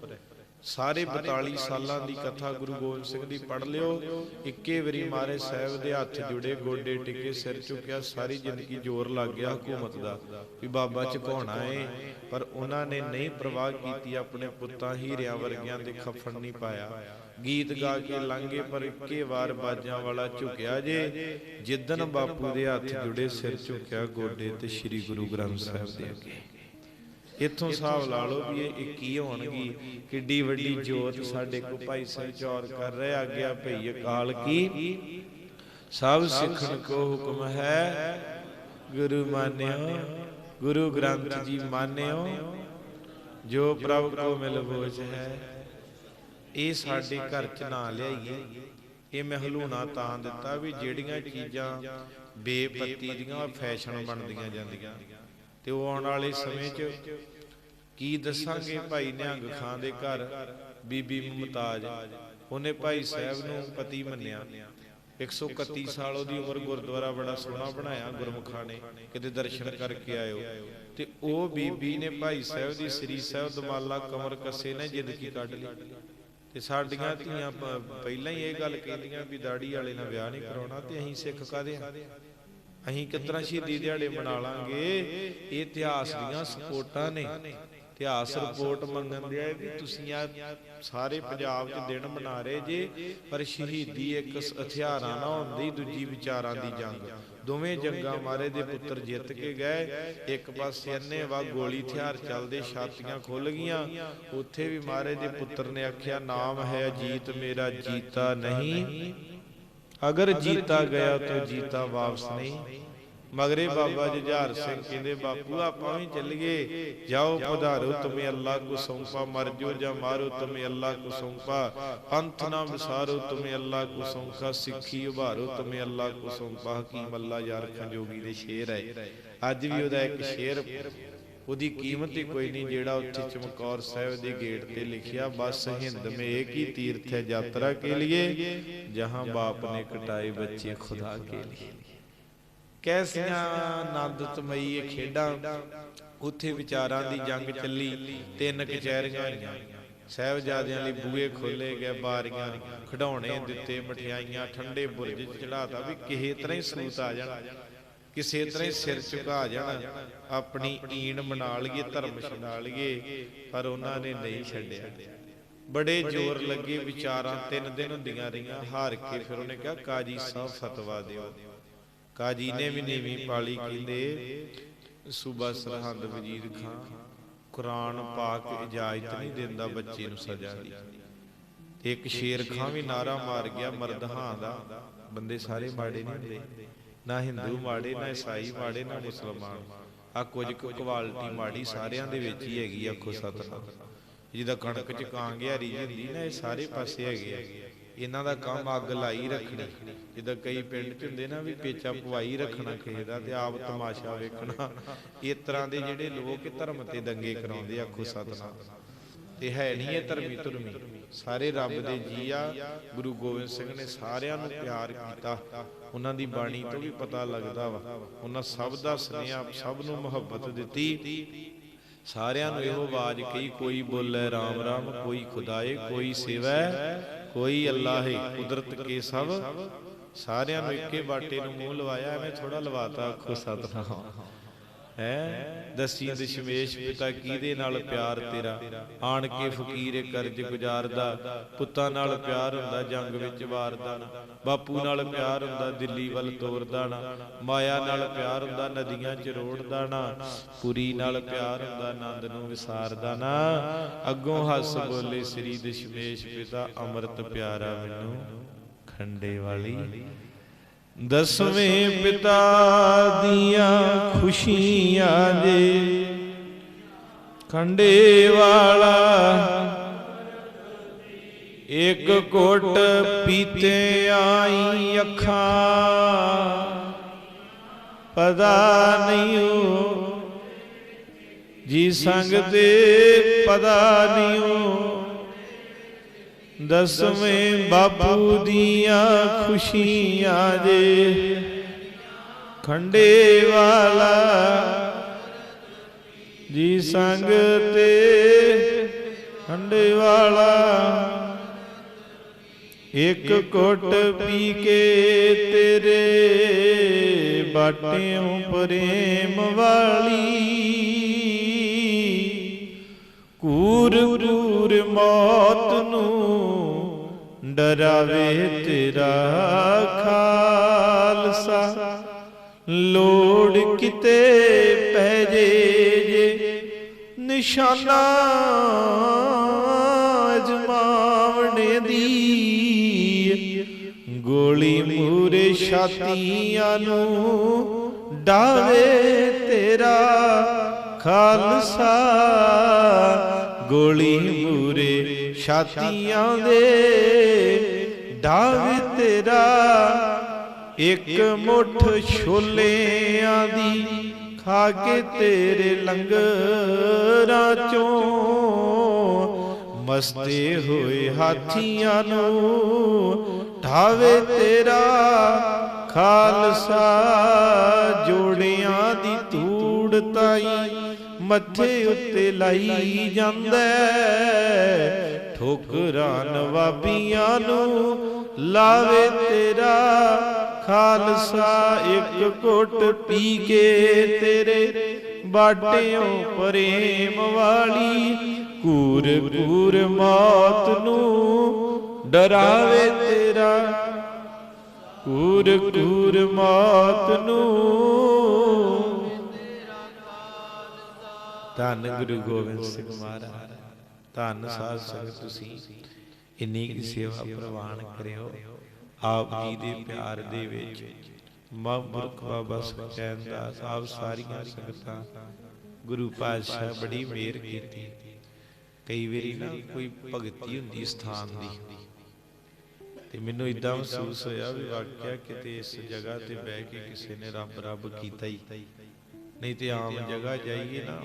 ਸਾਰੇ 42 ਸਾਲਾਂ ਦੀ ਕਥਾ ਗੁਰੂ ਗੋਬਿੰਦ ਸਿੰਘ ਦੀ ਪੜ ਲਿਓ। ਇੱਕੇ ਵਾਰੀ ਮਾਰੇ ਸਾਹਿਬ ਦੇ ਹੱਥ ਜੁੜੇ ਗੋਡੇ ਟਿੱਕੇ ਸਿਰ ਝੁਕਿਆ ਸਾਰੀ ਜ਼ਿੰਦਗੀ ਜ਼ੋਰ ਲੱਗ ਗਿਆ ਹਕੂਮਤ ਦਾ ਵੀ ਬਾਬਾ ਝੁਕਾਉਣਾ ਏ। ਪਰ ਉਹਨਾਂ ਨੇ ਨਹੀਂ ਪ੍ਰਵਾਹ ਕੀਤੀ ਆਪਣੇ ਪੁੱਤਾਂ ਹੀਰਿਆਂ ਵਰਗਿਆਂ ਦੇ ਖਫਣ ਨਹੀਂ ਪਾਇਆ। ਗੀਤ ਗਾ ਕੇ ਲੰਘੇ ਪਰ ਇੱਕੇ ਵਾਰ ਬਾਜਾਂ ਵਾਲਾ ਝੁਕਿਆ ਜੇ। ਜਿੱਦਨ ਬਾਪੂ ਦੇ ਹੱਥ ਜੁੜੇ ਸਿਰ ਝੁਕਿਆ ਗੋਡੇ ਤੇ ਸ੍ਰੀ ਗੁਰੂ ਗ੍ਰੰਥ ਸਾਹਿਬ ਦੇ ਅੱਗੇ। ਇੱਥੋਂ ਹਿਸਾਬ ਲਾ ਲਓ ਵੀ ਇਹ ਕੀ ਹੋਣਗੀ। ਕਿੱਡੀ ਵੱਡੀ ਜੋਤ ਸਾਡੇ ਕੋ ਭਾਈ ਸਾਹਿਬ ਚੌਰ ਕਰ ਰਹੇ ਆਗਿਆ ਭਈ ਅਕਾਲ ਕੀ। ਸਭ ਸਿੱਖਣ ਕੋ ਹੁਕਮ ਹੈ। ਗੁਰੂ ਮਾਨਿਓ ਗੁਰੂ ਗ੍ਰੰਥ ਜੀ ਮਾਨਿਓ, ਜੋ ਪ੍ਰਭ ਕੋ ਮਿਲ ਬੋਝ ਹੈ। ਇਹ ਸਾਡੇ ਘਰ ਚ ਨਾ ਲਿਆਈਏ। ਇਹ ਮੈਂ ਹਲੂਣਾ ਤਾਂ ਦਿੱਤਾ ਵੀ ਜਿਹੜੀਆਂ ਚੀਜ਼ਾਂ ਬੇਪਤੀ ਦੀਆਂ ਫੈਸ਼ਨ ਬਣਦੀਆਂ ਜਾਂਦੀਆਂ। ਤੇ ਉਹ ਆਉਣ ਵਾਲੇ ਸਮੇਂ 'ਚ ਕੀ ਦੱਸਾਂਗੇ ਭਾਈ ਨਿਹੰਗ ਖਾਂ ਦੇ ਘਰ, ਬੀਬੀ ਮੁਮਤਾਜ? ਉਹਨੇ ਭਾਈ ਸਾਹਿਬ ਨੂੰ ਪਤੀ ਮੰਨਿਆ। 131 ਸਾਲ ਉਹਦੀ ਉਮਰ ਗੁਰਦੁਆਰਾ ਬੜਾ ਸੋਹਣਾ ਬਣਾਇਆ, ਗੁਰਮੁਖਾਂ ਨੇ, ਕਿਤੇ ਦਰਸ਼ਨ ਕਰਕੇ ਆਇਓ। ਤੇ ਉਹ ਬੀਬੀ ਨੇ ਭਾਈ ਸਾਹਿਬ ਦੀ ਸ੍ਰੀ ਸਾਹਿਬ ਦਮਾਲਾ ਕਮਰ ਕੱਸੇ ਨੇ, ਜ਼ਿੰਦਗੀ ਕੱਢ ਲਈ। ਤੇ ਸਾਡੀਆਂ ਧੀਆਂ ਪਹਿਲਾਂ ਹੀ ਇਹ ਗੱਲ ਕਹਿੰਦੀਆਂ ਵੀ ਦਾੜੀ ਵਾਲੇ ਨਾਲ ਵਿਆਹ ਨਹੀਂ ਕਰਾਉਣਾ, ਤੇ ਅਸੀਂ ਸਿੱਖ ਕਾਦੇ ਆ? ਅਸੀਂ ਕਿਤਨਾ ਸ਼ਹੀਦੀ ਦਿਹਾੜੇ ਮਨਾ ਲਾਂਗੇ? ਇਹ ਇਤਿਹਾਸ ਦੀਆਂ ਸਪੋਰਟਾਂ ਨੇ। ਇਤਿਹਾਸ ਰਿਪੋਰਟ ਮੰਗਣ ਦੇ ਵੀ ਤੁਸੀਂ ਆ ਸਾਰੇ ਪੰਜਾਬ 'ਚ ਦਿਨ ਮਨਾ ਰਹੇ ਜੇ ਪਰ ਸ਼ਹੀਦੀ ਇੱਕ ਹਥਿਆਰਾਂ ਨਾਲ ਹੁੰਦੀ ਦੂਜੀ ਵਿਚਾਰਾਂ ਦੀ ਜੰਗ। ਦੋਵੇਂ ਜੰਗਾਂ ਮਾਰੇ ਦੇ ਪੁੱਤਰ ਜਿੱਤ ਕੇ ਗਏ। ਇੱਕ ਪਾਸੇ ਅੰਨੇ ਵਾ ਗੋਲੀ ਹਥਿਆਰ ਚੱਲਦੇ ਛਾਤੀਆਂ ਖੁੱਲ ਗਈਆਂ। ਉੱਥੇ ਵੀ ਮਾਰੇ ਦੇ ਪੁੱਤਰ ਨੇ ਆਖਿਆ ਨਾਮ ਹੈ ਅਜੀਤ ਮੇਰਾ ਜੀਤਾ ਨਹੀਂ। ਅਗਰ ਜੀਤਾ ਗਿਆ ਤਾਂ ਜੀਤਾ ਵਾਪਸ ਨਹੀਂ। ਮਗਰੇ ਬਾਬਾ ਜੁਝਾਰ ਸਿੰਘ ਕਹਿੰਦੇ ਬਾਪੂ ਆਪਾਂ ਵੀ ਚੱਲੀਏ। ਜਾਓ ਪਧਾਰੋ ਤੁਮੇ ਅੱਲਾ ਕੋ ਸੌਂਪਾ ਮਰ ਜੋ ਜਾਂ ਮਾਰੋ ਤੁਮੇ ਅੱਲਾ ਕੋ ਸੌਂਪਾ। ਪੰਥ ਨਾ ਵਿਸਾਰੋ ਤੁਮੇ ਅੱਲਾ ਕੋ ਸੌਂਪਾ ਸਿੱਖੀ ਉਭਾਰੋ ਤੁਮੇ ਅੱਲਾ ਕੋ ਸੌਂਪਾ ਹਕੀਮ ਅੱਲਾ ਯਾਰ ਖੰਜੋਗੀ ਦੇ ਸ਼ੇਰ ਹੈ। ਅੱਜ ਵੀ ਉਹਦਾ ਇੱਕ ਸ਼ੇਰ ਉਹਦੀ ਕੀਮਤ ਹੀ ਕੋਈ ਨਹੀਂ ਜਿਹੜਾ ਉੱਥੇ ਚਮਕੌਰ ਸਾਹਿਬ ਦੇ ਗੇਟ ਤੇ ਲਿਖਿਆ ਬਸ ਹਿੰਦ ਮੇ ਇੱਕ ਹੀ ਤੀਰਥ ਹੈ ਯਾਤਰਾ ਕੇ ਲਿਏ ਜਹਾਂ ਬਾਪ ਨੇ ਕਟਾਏ ਬੱਚੇ ਖੁਦਾ ਕੇ ਲਿਏ। ਕੈਸੀਆਂ ਆਨੰਦਤਮਈ ਖੇਡਾਂ ਉੱਥੇ ਵਿਚਾਰਾਂ ਦੀ ਜੰਗ ਚੱਲੀ ਤਿੰਨ ਕਚਹਿਰੀਆਂ ਹੋਈਆਂ ਸਹਿਬਜ਼ਾਦਿਆਂ ਲਈ ਬੂਏ ਖੋਲੇ ਗਏ ਬਾਰੀਆਂ ਖਡਾਉਣੇ ਦਿੱਤੇ ਮਠਿਆਈਆਂ ਠੰਡੇ ਬੁਰਜ ਚੜਾਤਾ ਵੀ ਕਿਸੇ ਤਰ੍ਹਾਂ ਹੀ ਸੂਤ ਆ ਜਾਣ। ਕਿਸੇ ਤਰ੍ਹਾਂ ਹੀ ਸਿਰ ਝੁਕਾ ਜਾਣਾ। ਆਪਣੀ ਈਣ ਬਣਾ ਲਈਏ ਧਰਮ ਛਡਾ ਲਈਏ ਪਰ ਉਹਨਾਂ ਨੇ ਨਹੀਂ ਛੱਡਿਆ। ਬੜੇ ਜ਼ੋਰ ਲੱਗੇ ਵਿਚਾਰਾਂ ਤਿੰਨ ਦਿਨ ਹੁੰਦੀਆਂ ਰਹੀਆਂ ਹਾਰ ਕੇ ਫਿਰ ਉਹਨੇ ਕਿਹਾ ਕਾਜੀ ਸਾਹਿਬ ਫਤਵਾ ਦਿਓ। ਕਾਜੀ ਨੇ ਵੀ ਨੀਵੀਂ ਪਾਲੀ ਕਹਿੰਦੇ ਸੂਬਾ ਸਰਹੰਦ ਵਜੀਦ ਖਾਂ ਕੁਰਾਨ ਪਾਕ ਇਜਾਜ਼ਤ ਨਹੀਂ ਦਿੰਦਾ ਬੱਚੇ ਨੂੰ ਸਜ਼ਾ ਦੀ। ਤੇ ਇੱਕ ਸ਼ੇਰ ਖਾਂ ਵੀ ਨਾਰਾ ਮਾਰ ਗਿਆ ਮਰਦਹਾਂ ਦਾ। ਬੰਦੇ ਸਾਰੇ ਮਾੜੇ ਨਹੀਂ ਹੁੰਦੇ। ਨਾ ਹਿੰਦੂ ਮਾੜੇ ਨਾ ਈਸਾਈ ਮਾੜੇ ਨਾ ਮੁਸਲਮਾਨ ਆ ਕੁਝ ਕੁ ਕੁਆਲਿਟੀ ਮਾੜੀ ਸਾਰਿਆਂ ਦੇ ਵਿੱਚ ਹੀ ਹੈਗੀ ਆਖੋ ਸਤਨਾਮ ਜਿਹਦਾ ਕਣਕ ਚ ਕਾਂਗਿਆਰੀ ਹੁੰਦੀ ਨਾ, ਇਹ ਸਾਰੇ ਪਾਸੇ ਹੈਗੇ ਆ। ਇਹਨਾਂ ਦਾ ਕੰਮ ਅੱਗ ਲਾਈ ਰੱਖਣੀ। ਜਿੱਦਾਂ ਕਈ ਪਿੰਡ ਚ ਹੁੰਦੇ ਨਾ ਵੀ ਪੇਚਾ ਪਵਾਈ ਰੱਖਣਾ ਕਿਸੇ ਦਾ ਤੇ ਆਪ ਤਮਾਸ਼ਾ ਵੇਖਣਾ। ਇਸ ਤਰ੍ਹਾਂ ਦੇ ਜਿਹੜੇ ਲੋਕ ਧਰਮ ਤੇ ਦੰਗੇ ਕਰਾਉਂਦੇ ਆਖੋ ਸਤਨਾਮ ਤੇ ਹੈ ਨਹੀਂ ਇਹ ਧਰਮੀ ਧਰਮੀ। ਸਾਰੇ ਰੱਬ ਦੇ ਜੀ ਆ, ਗੁਰੂ ਗੋਬਿੰਦ ਸਿੰਘ ਨੇ ਸਾਰਿਆਂ ਨੂੰ ਪਿਆਰ ਕੀਤਾ। ਉਹਨਾਂ ਦੀ ਬਾਣੀ ਤੋਂ ਵੀ ਪਤਾ ਲੱਗਦਾ ਵਾ। ਉਹਨਾਂ ਸਭ ਦਾ ਸੁਨੇਹਾ, ਸਭ ਨੂੰ ਮੁਹੱਬਤ ਦਿੱਤੀ। ਸਾਰਿਆਂ ਨੂੰ ਇਹੋ ਆਵਾਜ਼ ਕਹੀ, ਕੋਈ ਬੋਲੇ ਰਾਮ ਰਾਮ, ਕੋਈ ਖੁਦਾਏ, ਕੋਈ ਸੇਵੈ, ਕੋਈ ਅੱਲਾਹੇ, ਕੁਦਰਤ ਕੇ ਸਭ। ਸਾਰਿਆਂ ਨੂੰ ਇੱਕੇ ਬਾਟੇ ਨੂੰ ਮੂੰਹ ਲਵਾਇਆ, ਐਵੇਂ ਥੋੜਾ ਲਵਾਤਾ, ਆਖੋ ਸਤਨਾਮ। ਹੈ? ਦਸੀ ਦਸ਼ਮੇਸ਼ ਪਿਤਾ ਕੀਦੇ ਨਾਲ ਪਿਆਰ ਤੇਰਾ? ਆਣ ਕੇ ਫਕੀਰ ਕਰਜ ਗੁਜ਼ਾਰਦਾ, ਪੁੱਤਾਂ ਨਾਲ ਪਿਆਰ ਹੁੰਦਾ, ਜੰਗ ਵਿੱਚ ਵਾਰਦਾ ਨਾ ਬਾਪੂ ਨਾਲ ਪਿਆਰ ਹੁੰਦਾ, ਦਿੱਲੀ ਵੱਲ ਤੋਰਦਾ ਨਾ ਮਾਇਆ ਨਾਲ ਪਿਆਰ ਹੁੰਦਾ, ਨਦੀਆਂ 'ਚ ਰੋੜਦਾ ਨਾ ਪੁਰੀ ਨਾਲ ਪਿਆਰ ਹੁੰਦਾ ਆਨੰਦ ਨੂੰ ਵਿਸਾਰਦਾ ਨਾ ਅੱਗੋਂ ਹੱਸ ਬੋਲੇ ਸ੍ਰੀ ਦਸ਼ਮੇਸ਼ ਪਿਤਾ, ਅੰਮ੍ਰਿਤ ਪਿਆਰਾ ਮੈਨੂੰ ਖੰਡੇ ਵਾਲੀ ਦਸਵੇਂ ਪਿਤਾ ਦੀਆਂ ਖੁਸ਼ੀਆਂ ਦੇ ਖੰਡੇ ਵਾਲਾ ਇੱਕ ਕੋਟ ਪੀਤੇ ਆਈ ਅੱਖਾਂ। ਪਤਾ ਨਹੀਂ ਉਹ। ਜੀ ਸੰਗ ਦੇ ਪਤਾ ਨਹੀਂ ਉਹ। ਦਸਵੇਂ ਬਾਪੂ ਦੀਆਂ ਖੁਸ਼ੀਆਂ ਜੇ। ਖੰਡੇ ਵਾਲਾ ਜੀ ਸੰਗ ਤੇ। ਖੰਡੇ ਵਾਲਾ ਇੱਕ ਘੁੱਟ ਪੀ ਕੇ ਤੇਰੇ ਬਾਟਿਓਂ ਪ੍ਰੇਮ ਵਾਲੀ। ਕੂਰ ਕੂਰ ਮੌਤ ਨੂੰ ਡਰਾਵੇ ਤੇਰਾ ਖਾਲਸਾ। ਲੋੜ ਕਿਤੇ ਪੈ ਜੇ ਜੇ ਨਿਸ਼ਾਨਾ ਅਜਮਾਵਣੇ ਦੀ। ਗੋਲੀ ਮੂਰੇ ਛਾਤੀਆਂ ਨੂੰ ਡਾਵੇ ਤੇਰਾ ਖਾਲਸਾ। ਗੋਲੀ ਛਾਤੀਆਂ ਦੇ ਡਾਵੇ ਤੇਰਾ ਇੱਕ ਮੁੱਠ ਛੋਲਿਆਂ ਦੀ ਖਾ ਕੇ ਤੇਰੇ ਲੰਗਰਾਂ ਚੋਂ ਮਸਤੇ ਹੋਏ ਹਾਥੀਆਂ ਨੂੰ ਢਾਵੇ ਤੇਰਾ ਖਾਲਸਾ, ਜੋੜਿਆਂ ਦੀ ਧੂੜ ਤਾਈ ਮੱਥੇ ਉੱਤੇ ਲਾਈ ਜਾਂਦਾ ਠੋਕਰਾਂ ਨਵਾਬੀਆਂ ਨੂੰ ਲਾਵੇ ਤੇਰਾ ਖਾਲਸਾ, ਇੱਕ ਘੁੱਟ ਪੀ ਕੇ ਤੇਰੇ ਬਾਟਿਓਂ ਪ੍ਰੇਮ ਵਾਲੀ ਕੂਰ ਕੂਰ ਮੌਤ ਨੂੰ ਡਰਾਵੇ ਤੇਰਾ। ਕੂਰ ਕੂਰ ਮੌਤ ਨੂੰ ਧੰਨ ਗੁਰੂ ਗੋਬਿੰਦ ਸਿੰਘ ਮਹਾਰਾਜ। ਧੰਨ ਸਾਧ ਸੰਗਤ ਤੁਸੀਂ ਇੰਨੀ ਕੀ ਸੇਵਾ ਪ੍ਰਵਾਨ ਕਰਿਓ। ਆਪ ਜੀ ਦੇ ਪਿਆਰ ਦੇ ਵਿੱਚ ਮਹਾਂਪੁਰਖ ਬਾਬਾ ਸੁਖਚੈਨ ਦਾਸ ਆਪ ਸਾਰੀਆਂ ਸੰਗਤਾਂ। ਗੁਰੂ ਪਾਤਸ਼ਾਹ ਬੜੀ ਮਿਹਰ ਕੀਤੀ। ਕਈ ਵਾਰੀ ਨਾ ਕੋਈ ਭਗਤੀ ਹੁੰਦੀ ਸਥਾਨ ਦੀ। ਤੇ ਮੈਨੂੰ ਇਦਾਂ ਮਹਿਸੂਸ ਹੋਇਆ ਵੀ ਵਾਕਿਆ ਕਿਤੇ ਇਸ ਜਗ੍ਹਾ ਤੇ ਬਹਿ ਕੇ ਕਿਸੇ ਨੇ ਰੱਬ ਰੱਬ ਕੀਤਾ ਹੀ। ਨਹੀਂ ਤੇ ਆਮ ਜਗ੍ਹਾ ਜਾਈਏ ਨਾ।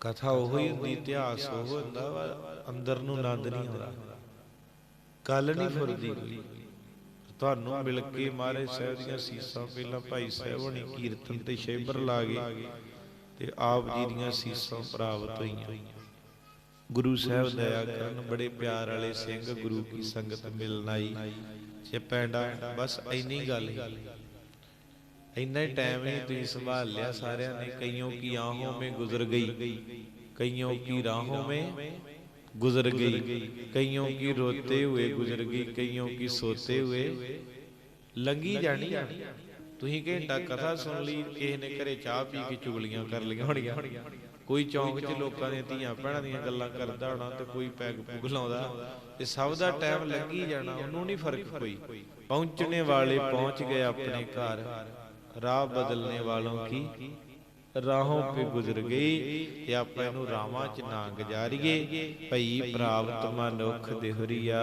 ਕਥਾ ਉਹੋ ਹੀ ਹੁੰਦੀ, ਇਤਿਹਾਸ ਉਹ ਹੁੰਦਾ ਵਾ ਅੰਦਰ ਨੂੰ ਆਨੰਦ ਨਹੀਂ ਆਉਂਦਾ। ਗੱਲ ਨਹੀਂ ਫੁਰਦੀ ਕੋਈ ਤੁਹਾਨੂੰ ਮਿਲ ਕੇ ਮਹਾਰਾਜ ਸਾਹਿਬ ਦੀਆਂ ਸੀਸਾਂ, ਪਹਿਲਾਂ ਭਾਈ ਸਾਹਿਬ ਹੋਣੀ ਕੀਰਤਨ ਤੇ ਸ਼ੈਬਰ ਲਾ ਗਏ ਤੇ ਆਪ ਜੀ ਦੀਆਂ ਸੀਸਾਂ ਪ੍ਰਾਪਤ ਹੋਈਆਂ। ਗੁਰੂ ਸਾਹਿਬ ਦਇਆ ਕਰਨ, ਬੜੇ ਪਿਆਰ ਵਾਲੇ ਸਿੰਘ ਗੁਰੂ ਕੀ ਸੰਗਤ ਮਿਲਣ ਆਈ। ਜੇ ਬਸ ਇੰਨੀ ਗੱਲ ਹੀ। ਇੰਨਾ ਹੀ ਟਾਈਮ ਹੀ ਤੁਸੀਂ ਸੰਭਾਲ ਲਿਆ ਸਾਰਿਆਂ ਨੇ, ਕਈਓ ਕੀ ਆਹੋਂ ਮੇ ਗੁਜ਼ਰ ਗਈ, ਕਈਓ ਕੀ ਰਾਹੋਂ ਮੇ ਗੁਜ਼ਰ ਗਈ, ਕਈਓ ਕੀ ਰੋਤੇ ਹੋਏ ਗੁਜ਼ਰ ਗਈ, ਕਈਓ ਕੀ ਸੋਤੇ ਹੋਏ, ਲੰਗੀ ਜਾਣੀ ਤੁਸੀਂ ਘੰਟਾ ਕਥਾ ਸੁਣ ਲਈ, ਕਿਸੇ ਨੇ ਘਰੇ ਚਾਹ ਪੀ ਕੇ ਚੁਗਲੀਆਂ ਕਰ ਲਈਆਂ ਹੋਣੀਆਂ। ਕੋਈ ਚੌਂਕ 'ਚ ਲੋਕਾਂ ਦੀਆਂ ਧੀਆਂ ਭੈਣਾਂ ਦੀਆਂ ਗੱਲਾਂ ਕਰਦਾ ਹੋਣਾ ਤੇ ਕੋਈ ਪੈਗ ਪੁਗ ਲਾਉਂਦਾ, ਤੇ ਸਭ ਦਾ ਟਾਈਮ ਲੰਘੀ ਜਾਣਾ, ਉਹਨੂੰ ਨਹੀਂ ਫ਼ਰਕ ਕੋਈ। ਪਹੁੰਚਣੇ ਵਾਲੇ ਪਹੁੰਚ ਗਏ ਆਪਣੇ ਘਰ। ਰਾਹ ਬਦਲਨੇ ਵਾਲੋਂ ਕੀ? ਰਾਹੋਂ ਪੇ ਗੁਜ਼ਰ ਗਈ ਤੇ ਆਪਾਂ ਇਹਨੂੰ ਰਾਵਾਂ ਚ ਨਾ ਗੁਜ਼ਾਰੀਏ। ਭਈ ਪ੍ਰਾਪਤ ਮਨੁੱਖ ਦੇਹਰੀਆ।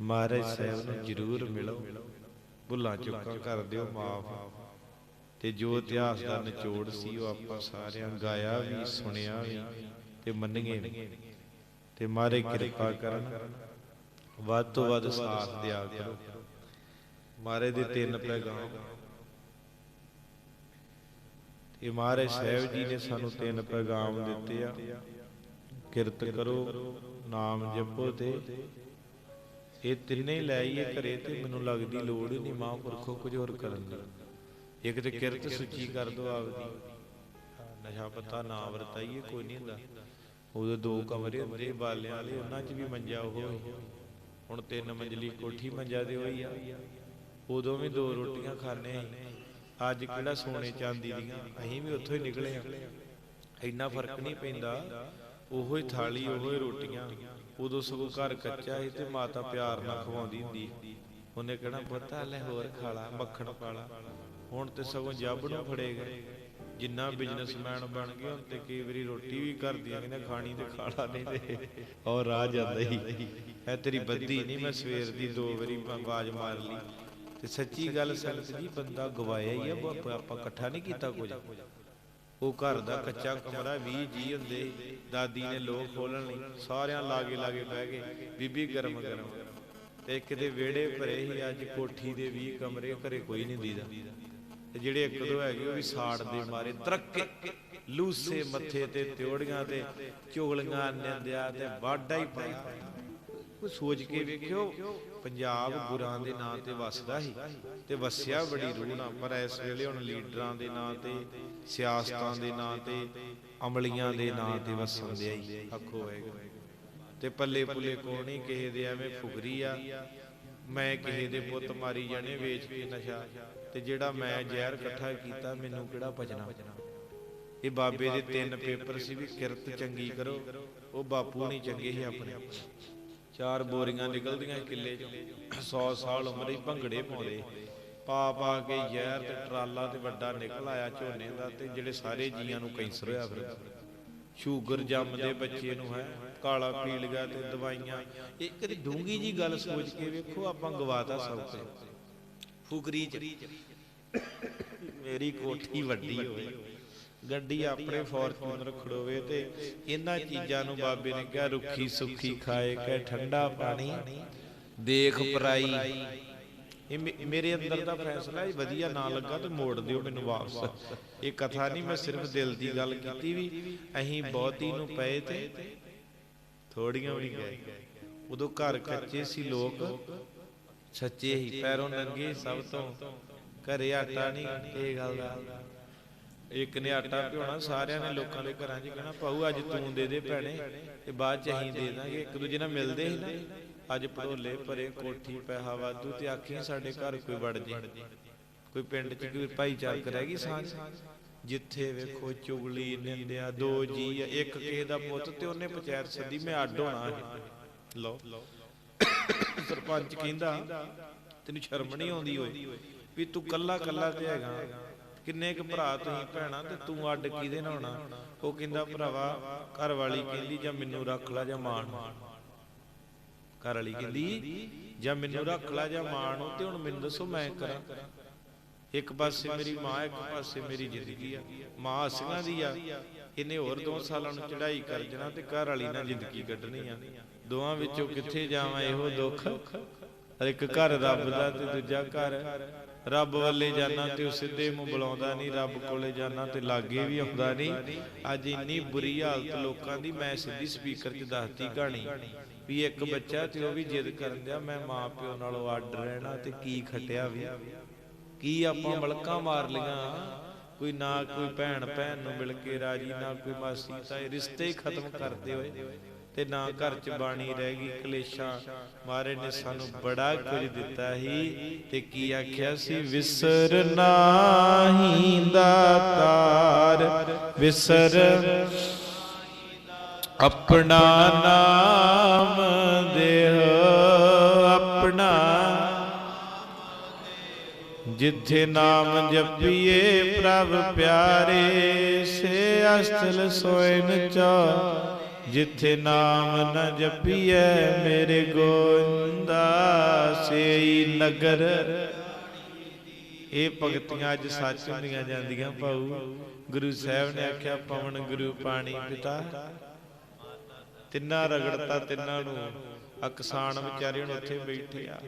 ਮਹਾਰਾਜ ਸਾਹਿਬ ਨੂੰ ਜਰੂਰ ਮਿਲੋ। ਭੁੱਲਾਂ ਚੁੱਕਾਂ ਕਰ ਦਿਓ ਮਾਫ। ਤੇ ਜੋ ਇਤਿਹਾਸ ਦਾ ਨਿਚੋੜ ਸੀ ਉਹ ਆਪਾਂ ਸਾਰਿਆਂ ਗਾਇਆ ਵੀ, ਸੁਣਿਆ ਵੀ ਤੇ ਮੰਨੀਏ ਤੇ ਮਾਰੇ ਕਿਰਪਾ ਕਰਨ। ਵੱਧ ਤੋਂ ਵੱਧ ਸਾਥ ਦਿਆ ਕਰੋ। ਮਾਰੇ ਦੇ ਤਿੰਨ ਪੈਗਾਮ। ਇਹ ਮਹਾਰਾਜ ਸਾਹਿਬ ਜੀ ਨੇ ਸਾਨੂੰ ਤਿੰਨ ਪੈਗਾਮ ਦਿੱਤੇ ਆ। ਕਿਰਤ ਕਰੋ ਨਾਮ ਜਪੋ ਤੇ। ਇਹ ਤਿੰਨੇ ਲੈ ਆਈਏ ਘਰੇ ਤੇ ਮੈਨੂੰ ਲੱਗਦੀ ਲੋੜ ਹੀ ਨਹੀਂ ਮਹਾਂਪੁਰਖੋ ਕੁਝ ਹੋਰ ਕਰਨ ਦੀ। ਇੱਕ ਤੇ ਕਿਰਤ ਸੁੱਚੀ ਕਰ ਦੋ ਆਪਦੀ। ਨਸ਼ਾ ਪੱਤਾ ਨਾ ਵਰਤਾਈਏ ਕੋਈ ਨਹੀਂ ਹੁੰਦਾ। ਉਦੋਂ ਦੋ ਕਮਰੇ ਹੁੰਦੇ ਬਾਲਿਆਂ ਵਾਲੇ ਉਹਨਾਂ 'ਚ ਵੀ ਮੰਜਾ ਉਹ। ਹੁਣ ਤਿੰਨ ਮੰਜ਼ਲੀ ਕੋਠੀ ਮੰਜਾ ਦੇ ਹੋਈ ਆ। ਉਦੋਂ ਵੀ ਦੋ ਰੋਟੀਆਂ ਖਾਣੇ ਅੱਜ ਕਿਹੜਾ ਸੋਨੇ ਚਾਂਦੀ ਦੀਆਂ? ਅਸੀਂ ਵੀ ਉੱਥੋਂ ਹੀ ਨਿਕਲੇ ਆ ਇੰਨਾ ਫ਼ਰਕ ਨਹੀਂ ਪੈਂਦਾ। ਉਹੋ ਹੀ ਥਾਲੀ ਉਹੋ ਹੀ ਰੋਟੀਆਂ। ਉਦੋਂ ਸਗੋਂ ਘਰ ਕੱਚਾ ਸੀ ਤੇ ਮਾਤਾ ਪਿਆਰ ਨਾਲ ਖਵਾਉਂਦੀ ਹੁੰਦੀ ਉਹਨੇ ਕਹਿਣਾ ਪਤਾ ਲੈ ਹੋਰ ਖਾ ਲਾ ਮੱਖਣ ਪਾ ਲਾ। ਹੁਣ ਤੇ ਸਗੋਂ ਜੱਬ ਨੂੰ ਫੜੇ ਗਏ। ਜਿੰਨਾ ਬਿਜ਼ਨਸਮੈਨ ਬਣ ਗਏ ਹੁਣ ਤੇ ਕਈ ਵਾਰੀ ਰੋਟੀ ਵੀ ਕਰਦੀਆਂ ਕਹਿੰਦੇ ਖਾਣੀ ਤੇ ਖਾ ਲਾ ਨਹੀਂ ਤੇ ਔਰ ਰਾਹ ਜਾਂਦਾ ਹੀ। ਐ ਤੇਰੀ ਬੱਦੀ ਨਹੀਂ ਮੈਂ ਸਵੇਰ ਦੀ ਦੋ ਵਾਰੀ ਆਵਾਜ਼ ਮਾਰ ਲਈ ਤੇ ਸੱਚੀ ਗੱਲ ਸੰਗਤ ਜੀ, ਬੰਦਾ ਗਵਾਇਆ ਹੀ ਆ ਆਪਾਂ ਇਕੱਠਾ ਨਹੀਂ ਕੀਤਾ ਕੁਝ। ਉਹ ਘਰ ਦਾ ਕੱਚਾ ਕਮਰਾ 20 ਜੀ ਹੁੰਦੇ, ਦਾਦੀ ਨੇ ਲੋਕ ਖੋਲਣ ਲਈ, ਸਾਰਿਆਂ ਲਾਗੇ ਲਾਗੇ ਬਹਿ ਗਏ ਬੀਬੀ ਗਰਮ ਗਰਮ। ਤੇ ਕਿਤੇ ਵਿਹੜੇ ਭਰੇ ਹੀ ਅੱਜ ਕੋਠੀ ਦੇ 20 ਕਮਰੇ, ਘਰੇ ਕੋਈ ਨਹੀਂ ਦੀਦਾ। ਤੇ ਜਿਹੜੇ ਇੱਕ ਦੋ ਹੈਗੇ, ਉਹ ਵੀ ਸਾੜ ਦੇ ਮਾਰੇ, ਤਰੱਕੇ, ਲੂਸੇ ਮੱਥੇ ਤੇ, ਤਿਉੜੀਆਂ ਤੇ ਚੁਗਲੀਆਂ ਨਿੰਦਿਆ ਤੇ ਵਾਢਾ ਹੀ ਪਾਇਆ। ਕੋਈ ਸੋਚ ਕੇ ਵੇਖਿਓ, ਪੰਜਾਬ ਗੁਰਾਂ ਦੇ ਨਾਂ ਤੇ ਵਸਦਾ ਸੀ ਤੇ ਵਸਿਆ ਬੜੀ ਰੂਹ ਪਰ ਇਸ ਵੇਲੇ ਹੁਣ ਲੀਡਰਾਂ ਦੇ ਨਾਂ ਤੇ, ਸਿਆਸਤਾਂ ਦੇ ਨਾਂ ਤੇ, ਅਮਲੀਆਂ ਦੇ ਨਾਂ ਤੇ ਵਸਣ ਦਿਆ ਹੀ ਆਖੋ ਵਾਹਿਗੁਰੂ ਤੇ ਪੱਲੇ ਪੁੱਲੇ ਕੋ ਕਿਸੇ ਦੇ ਐਵੇਂ ਫੁਗਰੀ ਆ, ਮੈਂ ਕਿਸੇ ਦੇ ਪੁੱਤ ਮਾਰੀ ਜਾਣੇ ਵੇਚ ਕੇ ਨਸ਼ਾ, ਤੇ ਜਿਹੜਾ ਮੈਂ ਜ਼ਹਿਰ ਇਕੱਠਾ ਕੀਤਾ ਮੈਨੂੰ ਕਿਹੜਾ ਪਚਣਾ ਇਹ ਬਾਬੇ ਦੇ ਤਿੰਨ ਪੇਪਰ ਸੀ ਵੀ ਕਿਰਤ ਚੰਗੀ ਕਰੋ, ਉਹ ਬਾਪੂ ਨਹੀਂ ਚੰਗੇ ਸੀ ਆਪਣੇ। ਚਾਰ ਬੋਰੀਆਂ ਨਿਕਲਦੀਆਂ ਕਿੱਲੇ ਚੋਂ। 100 ਸਾਲ ਉਮਰ ਹੀ ਭੰਗੜੇ ਪਾਉਂਦੇ ਪਾ ਪਾ ਕੇ ਜ਼ਹਿਰ ਤੇ ਟਰਾਲਾ ਤੇ ਵੱਡਾ ਨਿਕਲ ਆਇਆ ਝੋਨੇ ਦਾ ਤੇ ਜਿਹੜੇ ਸਾਰੇ ਜੀਆਂ ਨੂੰ ਕੈਂਸਰ ਹੋਇਆ ਫਿਰ। ਸ਼ੂਗਰ ਜੰਮਦੇ ਬੱਚੇ ਨੂੰ ਹੈ, ਕਾਲਾ ਪੀਲ ਗਿਆ ਤੇ ਦਵਾਈਆਂ। ਇਹ ਕਦੀ ਡੂੰਗੀ ਜੀ ਗੱਲ ਸੋਚ ਕੇ ਵੇਖੋ, ਆਪਾਂ ਗਵਾਤਾ ਸਭ ਕੁਝ ਫੁਕਰੀ ਚ। ਮੇਰੀ ਕੋਠੀ ਵੱਡੀ ਹੋਈ। ਗੱਡੀ ਆਪਣੇ ਫੋਰਚੂਨਰ ਖੜੋਵੇ ਤੇ ਇਹਨਾਂ ਚੀਜ਼ਾਂ ਨੂੰ ਬਾਬੇ ਨੇ ਕਿਹਾ, ਰੁੱਖੀ ਸੁੱਖੀ ਖਾਏ, ਕਹੇ ਠੰਡਾ ਪਾਣੀ। ਦੇਖ ਪਰਾਈ। ਇਹ ਮੇਰੇ ਅੰਦਰ ਦਾ ਫੈਸਲਾ ਇਹ ਵਧੀਆ ਨਾ ਲੱਗਾ ਤੇ ਮੋੜ ਦਿਓ ਮੈਨੂੰ ਵਾਪਸ। ਇਹ ਕਥਾ ਨਹੀਂ, ਮੈਂ ਸਿਰਫ ਦਿਲ ਦੀ ਗੱਲ ਕੀਤੀ ਵੀ ਅਸੀਂ ਬਹੁਤੀ ਨੂੰ ਪਏ ਤੇ ਥੋੜੀਆਂ ਵੀ ਗਏ। ਉਦੋਂ ਘਰ ਕੱਚੇ ਸੀ ਲੋਕ, ਸੱਚੇ ਹੀ ਪੈਰੋਂ ਨੰਗੇ ਸਭ ਤੋਂ, ਘਰੇ ਆਟਾ ਨਹੀਂ, ਇਹ ਗੱਲ ਦਾ। ਇੱਕ ਨੇ ਆਟਾ ਭਿਉਣਾ, ਸਾਰਿਆਂ ਨੇ ਲੋਕਾਂ ਦੇ ਘਰਾਂ 'ਚ ਕਹਿਣਾ ਪਾਉ ਅੱਜ ਤੂੰ ਦੇ ਦੇ ਭੈਣੇ ਤੇ ਬਾਅਦ 'ਚ ਅਸੀਂ ਦੇ ਦਾਂਗੇ। ਇੱਕ ਦੂਜੇ ਨਾਲ ਮਿਲਦੇ ਸੀ ਨਾ ਅੱਜ ਭਰੋਲੇ ਭਰੇ, ਕੋਠੀ, ਪੈਸਾ, ਵਾਧੂ ਤੇ ਆਖੀ ਸਾਡੇ ਘਰ ਕੋਈ ਵੜ ਜੇ। ਕੋਈ ਪਿੰਡ 'ਚ ਕੋਈ ਭਾਈਚਾਰਕ ਰਹਿ ਗਈ ਸਾਂਝ। ਜਿੱਥੇ ਵੇਖੋ ਚੁਗਲੀ, ਨਿੰਦਿਆ, ਦੋ ਜੀ ਇੱਕ ਕਿਸੇ ਦਾ ਪੁੱਤ ਤੇ ਉਹਨੇ ਪੰਚਾਇਤ ਸੱਦੀ, ਮੈਂ ਅੱਡ ਹੋਣਾ ਲਓ। ਸਰਪੰਚ ਕਹਿੰਦਾ, ਤੈਨੂੰ ਸ਼ਰਮ ਨਹੀਂ ਆਉਂਦੀ ਓਏ ਵੀ ਤੂੰ ਕੱਲਾ ਕੱਲਾ ਤੇ ਹੈਗਾ। ਕਿੰਨੇ ਕੁ ਭਰਾ ਤੁਸੀਂ ਭੈਣਾ ਤੇ ਤੂੰ ਅੱਡ ਕਿਹਦੇ ਨਾਲ ਹੋਣਾ? ਉਹ ਕਹਿੰਦਾ, ਭਰਾਵਾ, ਘਰ ਵਾਲੀ ਕਹਿੰਦੀ ਜਾਂ ਮੈਨੂੰ ਰੱਖ ਲੈ ਜਾਂ ਮਾਣ। ਘਰ ਵਾਲੀ ਕਹਿੰਦੀ, ਜਾਂ ਮੈਨੂੰ ਰੱਖ ਲੈ ਜਾਂ ਮਾਣ ਤੇ ਹੁਣ ਮੈਨੂੰ ਦੱਸੋ, ਮੈਂ ਕਰਾਂ। ਇੱਕ ਪਾਸੇ ਮੇਰੀ ਮਾਂ, ਇੱਕ ਪਾਸੇ ਮੇਰੀ ਜ਼ਿੰਦਗੀ ਆ। ਮਾਂ ਹਸੀਆਂ ਦੀ ਆ। ਇਹਨੇ ਹੋਰ ਦੋ ਸਾਲਾਂ ਨੂੰ ਚੜ੍ਹਾਈ ਕਰ ਜਣਾ ਤੇ ਘਰ ਵਾਲੀ ਨਾਲ ਜ਼ਿੰਦਗੀ ਕੱਢਣੀ ਆ। ਦੋਵਾਂ ਵਿੱਚੋਂ ਕਿੱਥੇ ਜਾਵਾਂ, ਇਹੋ ਦੁੱਖ। ਇੱਕ ਘਰ ਰੱਬ ਦਾ ਤੇ ਦੂਜਾ ਘਰ। ਰੱਬ ਵੱਲੇ ਜਾਣਾ ਤੇ ਉਹ ਸਿੱਧੇ ਮੂੰਹ ਬੁਲਾਉਂਦਾ ਨਹੀਂ, ਰੱਬ ਕੋਲੇ ਜਾਣਾ ਤੇ ਲਾਗੇ ਵੀ ਆਉਂਦਾ ਨਹੀਂ। ਅੱਜ ਇੰਨੀ ਬੁਰੀ ਹਾਲਤ ਲੋਕਾਂ ਦੀ, ਮੈਂ ਸਿੱਧੀ ਸਪੀਕਰ 'ਚ ਦੱਸਤੀ ਕਹਾਣੀ ਵੀ ਇੱਕ ਬੱਚਾ ਤੇ ਉਹ ਵੀ ਜਿੱਦ ਕਰਨ ਦਿਆ, ਮੈਂ ਮਾਂ ਪਿਓ ਨਾਲੋਂ ਅੱਡ ਰਹਿਣਾ ਤੇ ਕੀ ਖਟਿਆ ਵੀ। ਕੀ ਆਪਾਂ ਮਲਕਾਂ ਮਾਰ ਲੀਆਂ ਕੋਈ ਨਾ ਕੋਈ ਭੈਣ ਭੈਣ ਨੂੰ ਮਿਲ ਕੇ ਰਾਜੀ, ਨਾ ਕੋਈ ਮਾਸੀ ਤਾਏ ਰਿਸ਼ਤੇ ਹੀ ਖਤਮ ਕਰਦੇ ਹੋਏ। ਤੇ ਨਾ ਘਰ ਚ ਬਾਣੀ ਰਹਿ ਗਈ ਕਲੇਸ਼ਾਂ। ਮਾਰੇ ਨੇ ਸਾਨੂੰ ਬੜਾ ਕੁਝ ਦਿੱਤਾ ਹੀ ਤੇ ਕੀ ਆਖਿਆ ਸੀ? ਵਿਸਰ ਨਾਹੀ ਦਾਤਾਰ ਵਿਸਰ ਆਪਣਾ ਨਾਮ ਦੇਹ ਆਪਣਾ ਜਿੱਥੇ ਨਾਮ ਜਪੀਏ ਪ੍ਰਭ ਪਿਆਰੇ ਸੇ ਅਸਤਲ ਸੋਇਨ ਚਾ ਜਿਥੇ ਨਾਮ ਨ ਜਪੀਏ ਮੇਰੇ ਗੋਇੰਦਾ, ਸੇਈ ਨਗਰ। ਇਹ ਭਗਤੀਆਂ ਅੱਜ ਸੱਚ ਹੁੰਦੀਆਂ ਜਾਂਦੀਆਂ ਪਾਉ ਗੁਰੂ ਸਾਹਿਬ ਨੇ ਆਖਿਆ, ਪਵਨ ਗੁਰੂ ਪਾਣੀ ਪਿਤਾ। ਤਿੰਨਾਂ ਰਗੜਤਾ ਤਿੰਨਾਂ ਨੂੰ। ਅਕਸਾਨ ਵਿਚਾਰੇ ਹੁਣ ਉੱਥੇ ਬੈਠੇ ਆ।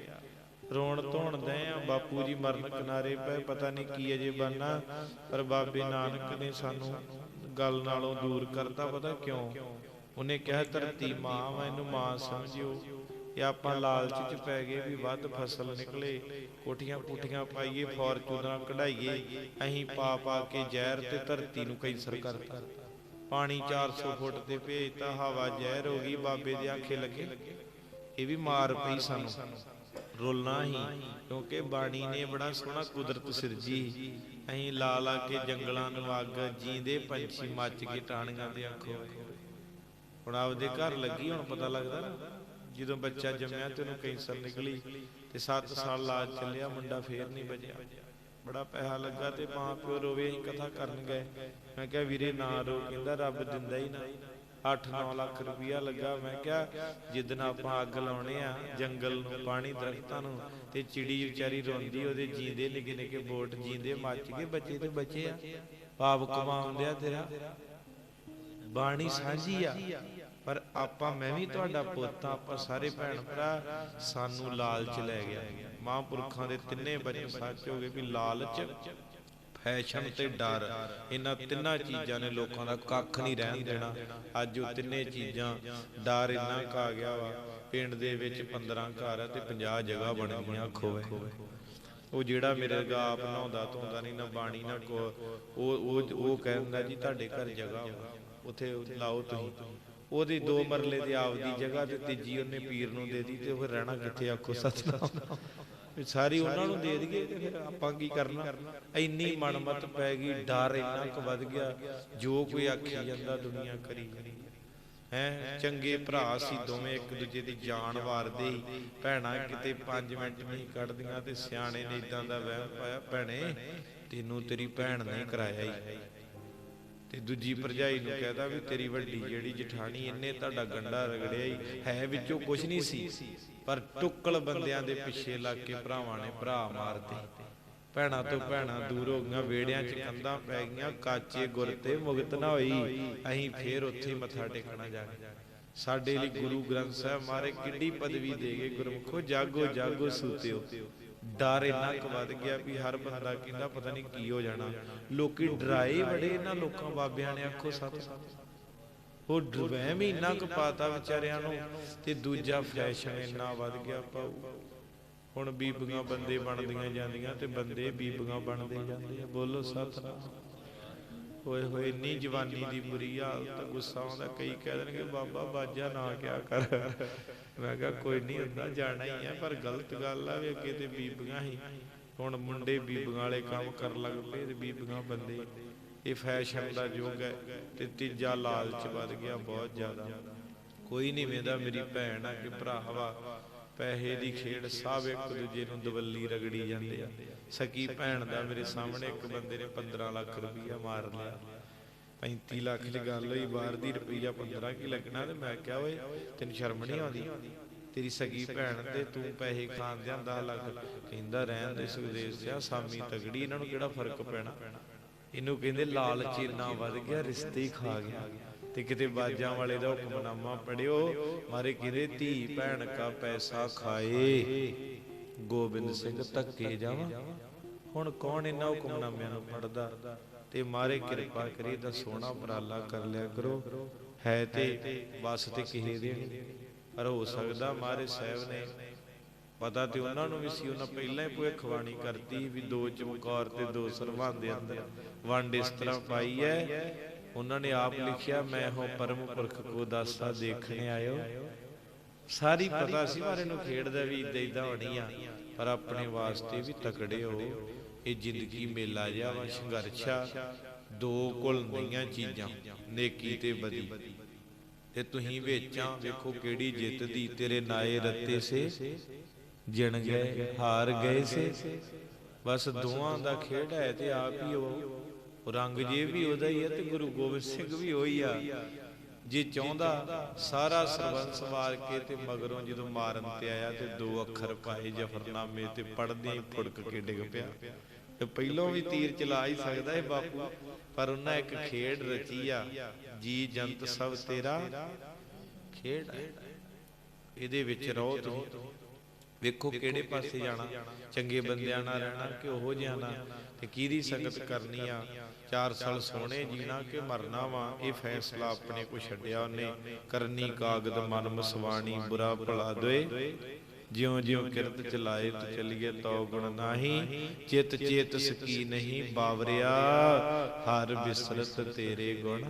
ਰੋਣ ਧੋਣਦੇ ਆ, ਬਾਪੂ ਜੀ ਮਰਨ ਕਿਨਾਰੇ ਪਏ, ਪਤਾ ਨਹੀਂ ਕੀ ਅਜੇ ਬਣਨਾ ਪਰ ਬਾਬੇ ਨਾਨਕ ਨੇ ਸਾਨੂੰ ਗੱਲ ਨਾਲੋਂ ਦੂਰ ਕਰਤਾ, ਪਤਾ ਕਿਉਂ? ਉਹਨੇ ਕਿਹਾ, ਧਰਤੀ ਮਾਂ ਵਾ, ਇਹਨੂੰ ਮਾਂ ਸਮਝਿਓ। ਇਹ ਆਪਾਂ ਲਾਲਚ ਚ ਪੈ ਗਏ ਵੀ ਵੱਧ ਫਸਲ ਨਿਕਲੇ, ਕੋਠੀਆਂ ਪੁੱਠੀਆਂ ਪਾਈਏ ਫੋਰਚੂਨਰਾਂ ਕਢਾਈਏ, ਅਸੀਂ ਪਾ ਪਾ ਕੇ ਜ਼ਹਿਰ ਤੇ ਧਰਤੀ ਨੂੰ ਕੈਂਸਰ ਕਰਤਾ। ਪਾਣੀ 400 ਫੁੱਟ ਤੇ ਭੇਜਤਾ ਹਵਾ ਜ਼ਹਿਰ ਹੋ ਗਈ, ਬਾਬੇ ਦੇ ਆਖੇ ਲੱਗੇ। ਇਹ ਵੀ ਮਾਰ ਪਈ ਸਾਨੂੰ। ਰੋਲਣਾ ਹੀ, ਕਿਉਂਕਿ ਬਾਣੀ ਨੇ ਬੜਾ ਸੋਹਣਾ ਕੁਦਰਤ ਸਿਰਜੀ। ਅਸੀਂ ਲਾ ਲਾ ਕੇ ਜੰਗਲਾਂ ਨੂੰ ਅੱਗ, ਜੀਂਦੇ ਪੰਛੀ ਮੱਚ ਕੇ ਟਾਣੀਆਂ ਦੇ ਅੱਖੋਂ ਹੁਣ ਆਪਦੇ ਘਰ ਲੱਗੀ, ਹੁਣ ਪਤਾ ਲੱਗਦਾ ਨਾ। ਜਦੋਂ ਬੱਚਾ ਜੰਮਿਆ ਤੇ ਉਹਨੂੰ ਕੈਂਸਰ ਨਿਕਲੀ ਤੇ 7 ਸਾਲ ਲਾਜ ਚੱਲਿਆ, ਮੁੰਡਾ ਫੇਰ ਨਹੀਂ ਬਚਿਆ। ਬੜਾ ਪੈਸਾ ਲੱਗਾ ਤੇ ਮਾਂ ਪਿਓ ਰੋਵੇ, ਅਸੀਂ ਕਥਾ ਕਰਨ ਗਏ। ਮੈਂ ਕਿਹਾ, ਵੀਰੇ, ਨਾ ਰੋ, ਕਹਿੰਦਾ, ਰੱਬ ਦਿੰਦਾ ਹੀ ਨਾ। 8-9 ਲੱਖ ਰੁਪਇਆ ਲੱਗਾ। ਮੈਂ ਕਿਹਾ, ਜਿੱਦਣ ਆਪਾਂ ਅੱਗ ਲਾਉਣੇ ਆ, ਜੰਗਲ ਨੂੰ, ਪਾਣੀ ਦਰਖਤਾਂ ਨੂੰ ਤੇ ਚਿੜੀ ਵਿਚਾਰੀ ਰੋਂਦੀ, ਉਹਦੇ ਜੀਂਦੇ ਨਿੱਕੇ ਨਿੱਕੇ ਬੋਟ ਜੀਂਦੇ, ਮੱਚ ਕੇ ਬੱਚੇ ਤੇ ਬੱਚੇ ਆ। ਪਾਪ ਕਮਾਉਂਦੇ ਆ ਤੇਰਾ। ਬਾਣੀ ਸਾਂਝੀ ਆ। ਪਰ ਆਪਾਂ, ਮੈਂ ਵੀ ਤੁਹਾਡਾ ਪੁੱਤ ਆ ਆਪਾਂ ਸਾਰੇ ਭੈਣ ਭਰਾ ਸਾਨੂੰ ਲਾਲਚ ਲੈ ਗਿਆ। ਮਹਾਂਪੁਰਖਾਂ ਦੇ ਤਿੰਨੇ ਬਚਨ ਸੱਚ ਹੋ ਗਏ ਵੀ ਲਾਲਚ, ਫੈਸ਼ਨ ਤੇ ਡਰ। ਇਹਨਾਂ ਤਿੰਨਾਂ ਚੀਜ਼ਾਂ ਨੇ ਲੋਕਾਂ ਦਾ ਕੱਖ ਨਹੀਂ ਰਹਿਣ ਦੇਣਾ। ਅੱਜ ਉਹ ਤਿੰਨੇ ਚੀਜ਼ਾਂ, ਡਰ ਇੰਨਾ ਕਾ ਗਿਆ ਵਾ, ਪਿੰਡ ਦੇ ਵਿੱਚ 15 ਘਰ ਆ ਤੇ 50 ਜਗ੍ਹਾ ਬਣ ਗਈਆਂ ਖੋਵੇ ਉਹ ਜਿਹੜਾ ਮੇਰੇ ਗਾ ਆਪ ਨਹਾਉਂਦਾ ਧੋਂਦਾ ਨਹੀਂ, ਨਾ ਬਾਣੀ, ਨਾ ਕੋ ਉਹ ਉਹ ਉਹ ਕਹਿੰਦਾ ਜੀ, ਤੁਹਾਡੇ ਘਰ ਜਗ੍ਹਾ ਉੱਥੇ ਲਾਓ ਤੁਸੀਂ। ਉਹਦੀ ਦੋ ਮਰਲੇ ਦੀ ਆਪਦੀ ਜਗ੍ਹਾ ਤੇ ਤੀਜੀ ਉਹਨੇ ਪੀਰ ਨੂੰ ਦੇ ਦੀ ਤੇ ਫਿਰ ਰਹਿਣਾ ਕਿੱਥੇ ਆਖੋ ਸਤਨਾਮ। ਸਾਰੀ ਉਹਨਾਂ ਨੂੰ ਦੇ ਦਈਏ ਤੇ ਫਿਰ ਆਪਾਂ ਕੀ ਕਰਨਾ? ਇੰਨੀ ਮਨਮਤ ਪੈ ਗਈ, ਡਰ ਇੰਨਾ ਕੁ ਵੱਧ ਗਿਆ, ਜੋ ਕੋਈ ਆਖੀ ਜਾਂਦਾ ਦੁਨੀਆ ਕਰੀ। ਜਾਂਦੀ ਹੈ, ਚੰਗੇ ਭਰਾ ਸੀ ਦੋਵੇਂ, ਇੱਕ ਦੂਜੇ ਦੀ ਜਾਨ ਵਾਰਦੇ ਸੀ ਭੈਣਾ ਕਿਤੇ 5 ਮਿੰਟ ਨਹੀਂ ਕੱਢਦੀਆਂ ਤੇ ਸਿਆਣੇ ਨੇ ਇਦਾਂ ਦਾ ਵਹਿਮ ਪਾਇਆ, ਭੈਣੇ, ਤੈਨੂੰ ਤੇਰੀ ਭੈਣ ਨੇ ਕਰਾਇਆ ਹੀ। ਤੇ ਦੂਜੀ ਭਰਜਾਈ ਨੂੰ ਕਹਦਾ ਵੀ ਤੇਰੀ ਵੱਡੀ ਜਿਹੜੀ ਜਠਾਣੀ ਇਹਨੇ ਤੁਹਾਡਾ ਗੰਡਾ ਰਗੜਿਆ ਹੀ ਹੈ ਵਿੱਚੋਂ ਕੁਝ ਨਹੀਂ ਸੀ। ਪਰ ਟੁੱਕਲ ਬੰਦਿਆਂ ਦੇ ਪਿੱਛੇ ਲੱਗ ਕੇ ਭਰਾਵਾਂ ਨੇ ਭਰਾ ਮਾਰਤੇ। ਭੈਣਾ ਤੋਂ ਭੈਣਾ ਦੂਰ ਹੋ ਗਈਆਂ, ਵੇੜਿਆਂ 'ਚ ਕੰਧਾਂ ਪੈ ਗਈਆਂ, ਕਾਚੇ ਗੁਰ ਤੇ ਮੁਕਤ ਨਾ ਹੋਈ। ਅਸੀਂ ਫੇਰ ਉੱਥੇ ਮੱਥਾ ਟੇਕਣਾ ਜਾ ਕੇ ਸਾਡੇ ਲਈ ਗੁਰੂ ਗ੍ਰੰਥ ਸਾਹਿਬ ਮਾਰੇ ਕਿੱਡੀ ਪਦਵੀ ਦੇ ਗਏ ਗੁਰਮੁਖੋ, ਜਾਗੋ ਜਾਗੋ ਸੂਤਿਓ। ਡਰ ਇੰਨਾ ਕੁ ਵੱਧ ਗਿਆ ਵੀ ਹਰ ਬੰਦਾ ਕਹਿੰਦਾ ਪਤਾ ਨਹੀਂ ਕੀ ਹੋ ਜਾਣਾ। ਲੋਕੀ ਡਰਾਏ ਬੜੇ ਇਹਨਾਂ ਲੋਕਾਂ ਬਾਬਿਆਂ ਨੇ ਆਖੋ ਸੱਤ। ਉਹ ਡਰਵੈਮ ਹੀ ਇੰਨਾ ਕੁ ਪਾਤਾ ਵਿਚਾਰਿਆਂ ਨੂੰ ਤੇ ਦੂਜਾ ਫੈਸ਼ਨ ਇੰਨਾ ਵੱਧ ਗਿਆ ਪਾਉ ਹੁਣ ਬੀਬੀਆਂ ਬੰਦੇ ਬਣਦੀਆਂ ਜਾਂਦੀਆਂ ਤੇ ਬੰਦੇ ਬੀਬੀਆਂ ਬਣਦੇ ਜਾਂਦੇ ਆ। ਬੋਲੋ ਸਤਨਾਮ। ਹੋਏ ਹੋਏ, ਇੰਨੀ ਜਵਾਨੀ ਦੀ ਬੁਰੀ ਹਾਲਤ, ਗੁੱਸਾ ਆਉਂਦਾ, ਕਈ ਕਹਿ ਦੇਣਗੇ, ਬਾਬਾ ਬਾਜਾ ਨਾ ਕਿਆ ਕਰ। ਮੈਂ ਕਿਹਾ, ਕੋਈ ਨਹੀਂ ਹੁੰਦਾ ਜਾਣਾ ਹੀ ਆ, ਪਰ ਗਲਤ ਗੱਲ ਆ, ਵੀ ਅੱਗੇ ਤੇ ਬੀਬੀਆਂ ਹੀ। ਹੁਣ ਮੁੰਡੇ ਬੀਬੀਆਂ ਵਾਲੇ ਕੰਮ ਕਰਨ ਲੱਗ ਪਏ, ਤੇ ਬੀਬੀਆਂ ਬੰਦੇ। ਇਹ ਫੈਸ਼ਨ ਦਾ ਯੁੱਗ ਹੈ, ਤੇ ਤੀਜਾ ਲਾਲਚ ਵੱਧ ਗਿਆ ਬਹੁਤ ਜ਼ਿਆਦਾ। ਕੋਈ ਨਹੀਂ ਵੇਂਦਾ, ਮੇਰੀ ਭੈਣ ਆ ਕਿ ਭਰਾ ਵਾ। ਪੈਸੇ ਦੀ ਖੇਡ ਸਭ ਇੱਕ ਦੂਜੇ ਨੂੰ ਦਵੱਲੀ ਰਗੜੀ ਜਾਂਦੇ ਆ। ਸਕੀ ਭੈਣ ਦਾ ਮੇਰੇ ਸਾਹਮਣੇ ਇੱਕ ਬੰਦੇ ਨੇ 15 ਲੱਖ ਰੁਪਈਆ ਮਾਰ ਲਿਆ। 35 ਲੱਖ ਦੀ ਗੱਲ ਹੋਈ, ਬਾਹਰ ਦੀ ਰੁਪਈਆ 15 ਕੀ ਲੱਗਣਾ ਤੇ ਮੈਂ ਕਿਹਾ ਓਏ, ਤੈਨੂੰ ਸ਼ਰਮ ਨਹੀਂ ਆਉਂਦੀ? ਤੇਰੀ ਸਗੀ ਭੈਣ ਤੇ ਤੂੰ ਪੈਸੇ ਖਾਣ ਦਿਆਂ 10 ਲੱਖ। ਕਹਿੰਦਾ ਰਹਿਣ ਦੇ ਸੁਦੇਸ਼ ਸਿਆ, ਸਾਮੀ ਤਗੜੀ, ਇਹਨਾਂ ਨੂੰ ਕਿਹੜਾ ਫ਼ਰਕ ਪੈਣਾ? ਇਹਨੂੰ ਕਹਿੰਦੇ ਲਾਲਚ ਇੰਨਾ ਵੱਧ ਗਿਆ, ਰਿਸ਼ਤੇ ਹੀ ਖਾ ਗਿਆ। ਤੇ ਕਿਤੇ ਬਾਜਾਂ ਵਾਲੇ ਦਾ ਹੁਕਮਨਾਮਾ ਪੜਿਓ, ਮਾਰੇ ਕਿਰੇ ਧੀ ਭੈਣ ਕਾ ਪੈਸਾ ਖਾਏ। ਗੋਬਿੰਦ ਸਿੰਘ ਧੱਕੇ ਜਾਵਾਂ। ਹੁਣ ਕੌਣ ਇਹਨਾਂ ਹੁਕਮਨਾਮਿਆਂ ਨੂੰ ਪੜਦਾ ਤੇ ਮਾਰੇ ਕਿਰਪਾ ਕਰੀ ਤਾਂ ਸੋਹਣਾ ਉਪਰਾਲਾ ਕਰ ਲਿਆ ਕਰੋ। ਹੈ ਤੇ ਬਸ ਤੇ ਕਿਸੇ ਦੇ ਪਰ ਹੋ ਸਕਦਾ ਮਾਰੇ ਸਾਹਿਬ ਨੇ ਪਤਾ ਤੇ ਉਹਨਾਂ ਨੂੰ ਵੀ ਸੀ, ਉਹਨਾਂ ਪਹਿਲਾਂ ਹੀ ਭੁਖਵਾਣੀ ਕਰਤੀ ਵੀ ਦੋ ਚਮਕੌਰ ਤੇ ਦੋ ਸਰਬੰਧ ਦੇ ਅੰਦਰ ਵੰਡ ਇਸ ਤਰ੍ਹਾਂ ਪਾਈ ਹੈ। ਉਹਨਾਂ ਨੇ ਆਪ ਲਿਖਿਆ, ਮੈਂ ਹੋ ਪਰਮ ਪੁਰਖ ਕੋ ਦਾਸਾ ਦੇਖਣੇ ਆਇਓ। ਸਾਰੀ ਪਤਾ ਸੀ ਮਾਰੇ ਨੂੰ ਖੇਡਦਾ ਵੀ ਇਦਾਂ ਇਦਾਂ ਹੋਣੀ ਆ, ਪਰ ਆਪਣੇ ਵਾਸਤੇ ਵੀ ਤਕੜੇ ਹੋ। ਇਹ ਜ਼ਿੰਦਗੀ ਮੇਲਾ ਜਿਹਾ ਵਾ, ਸੰਘਰਸ਼ਾ ਦੋ ਕੁਲ ਨਈਆਂ ਚੀਜ਼ਾਂ, ਨੇਕੀ ਤੇ ਬਦੀ। ਤੇ ਤੁਸੀਂ ਵੇਚਾਂ, ਵੇਖੋ ਕਿਹੜੀ ਜਿੱਤਦੀ ਤੇਰੇ ਨਾਏ ਰੱਤੇ ਸੇ, ਜਿਣ ਗਏ, ਹਾਰ ਗਏ ਸੇ। ਬਸ ਦੋਵਾਂ ਦਾ ਖੇਡ ਹੈ ਤੇ ਆਪ ਹੀ ਉਹ ਰੰਗ ਜੇ ਵੀ ਉਹਦਾ ਹੀ ਹੈ ਤੇ ਗੁਰੂ ਗੋਬਿੰਦ ਸਿੰਘ ਵੀ ਉਹੀ ਆ। ਜੇ ਚਾਹੁੰਦਾ ਸਾਰਾ ਸਰਬੰਸ ਵਾਰ ਕੇ ਤੇ ਮਗਰੋਂ ਜਦੋਂ ਮਾਰਨ ਤੇ ਆਇਆ ਤੇ ਦੋ ਅੱਖਰ ਪਾਏ ਜਫਰਨਾਮੇ ਤੇ ਪੜਦੇ ਫੁੜਕ ਕੇ ਡਿੱਗ ਪਿਆ। ਤੇ ਪਹਿਲੋਂ ਵੀ ਤੀਰ ਚਲਾ ਹੀ ਸਕਦਾ ਹੈ ਬਾਪੂ, ਪਰ ਉਹਨਾਂ ਇੱਕ ਖੇਡ ਰਚੀ ਆ, ਜੀ ਜੰਤ ਸਭ ਤੇਰਾ ਖੇਡ ਹੈ ਇਹਦੇ ਵਿੱਚ ਰਹੋ ਤੁਸੀਂ। ਵੇਖੋ ਕਿਹੜੇ ਪਾਸੇ ਜਾਣਾ, ਚੰਗੇ ਬੰਦਿਆਂ ਨਾਲ ਰਹਿਣਾ ਕਿ ਉਹੋ ਜਿਹਾ ਨਾ, ਤੇ ਕਿਹਦੀ ਸੰਗਤ ਕਰਨੀ ਆ ਚਾਰ ਸਾਲ ਸੋਹਣੇ ਜੀਣਾ ਕਿ ਮਰਨਾ ਵਾ, ਇਹ ਫੈਸਲਾ ਆਪਣੇ ਕੋ ਛੱਡਿਆ ਉਹਨੇ। ਕਰਨੀ ਕਾਗਦ, ਮਨ ਮਸਵਾਣੀ, ਬੁਰਾ ਭਲਾ ਦੋਏ। ਜਿਉਂ ਜਿਉਂ ਕਿਰਤ ਚਲਾਏ ਤੇ ਚਲੀਏ ਤਉ ਗੁਣ ਨਾਹੀ। ਚਿਤ ਚੇਤ ਸਕੀ ਨਹੀਂ ਬਾਵਰਿਆ, ਹਰ ਬਿਸਰਤ ਤੇਰੇ ਗੁਣ।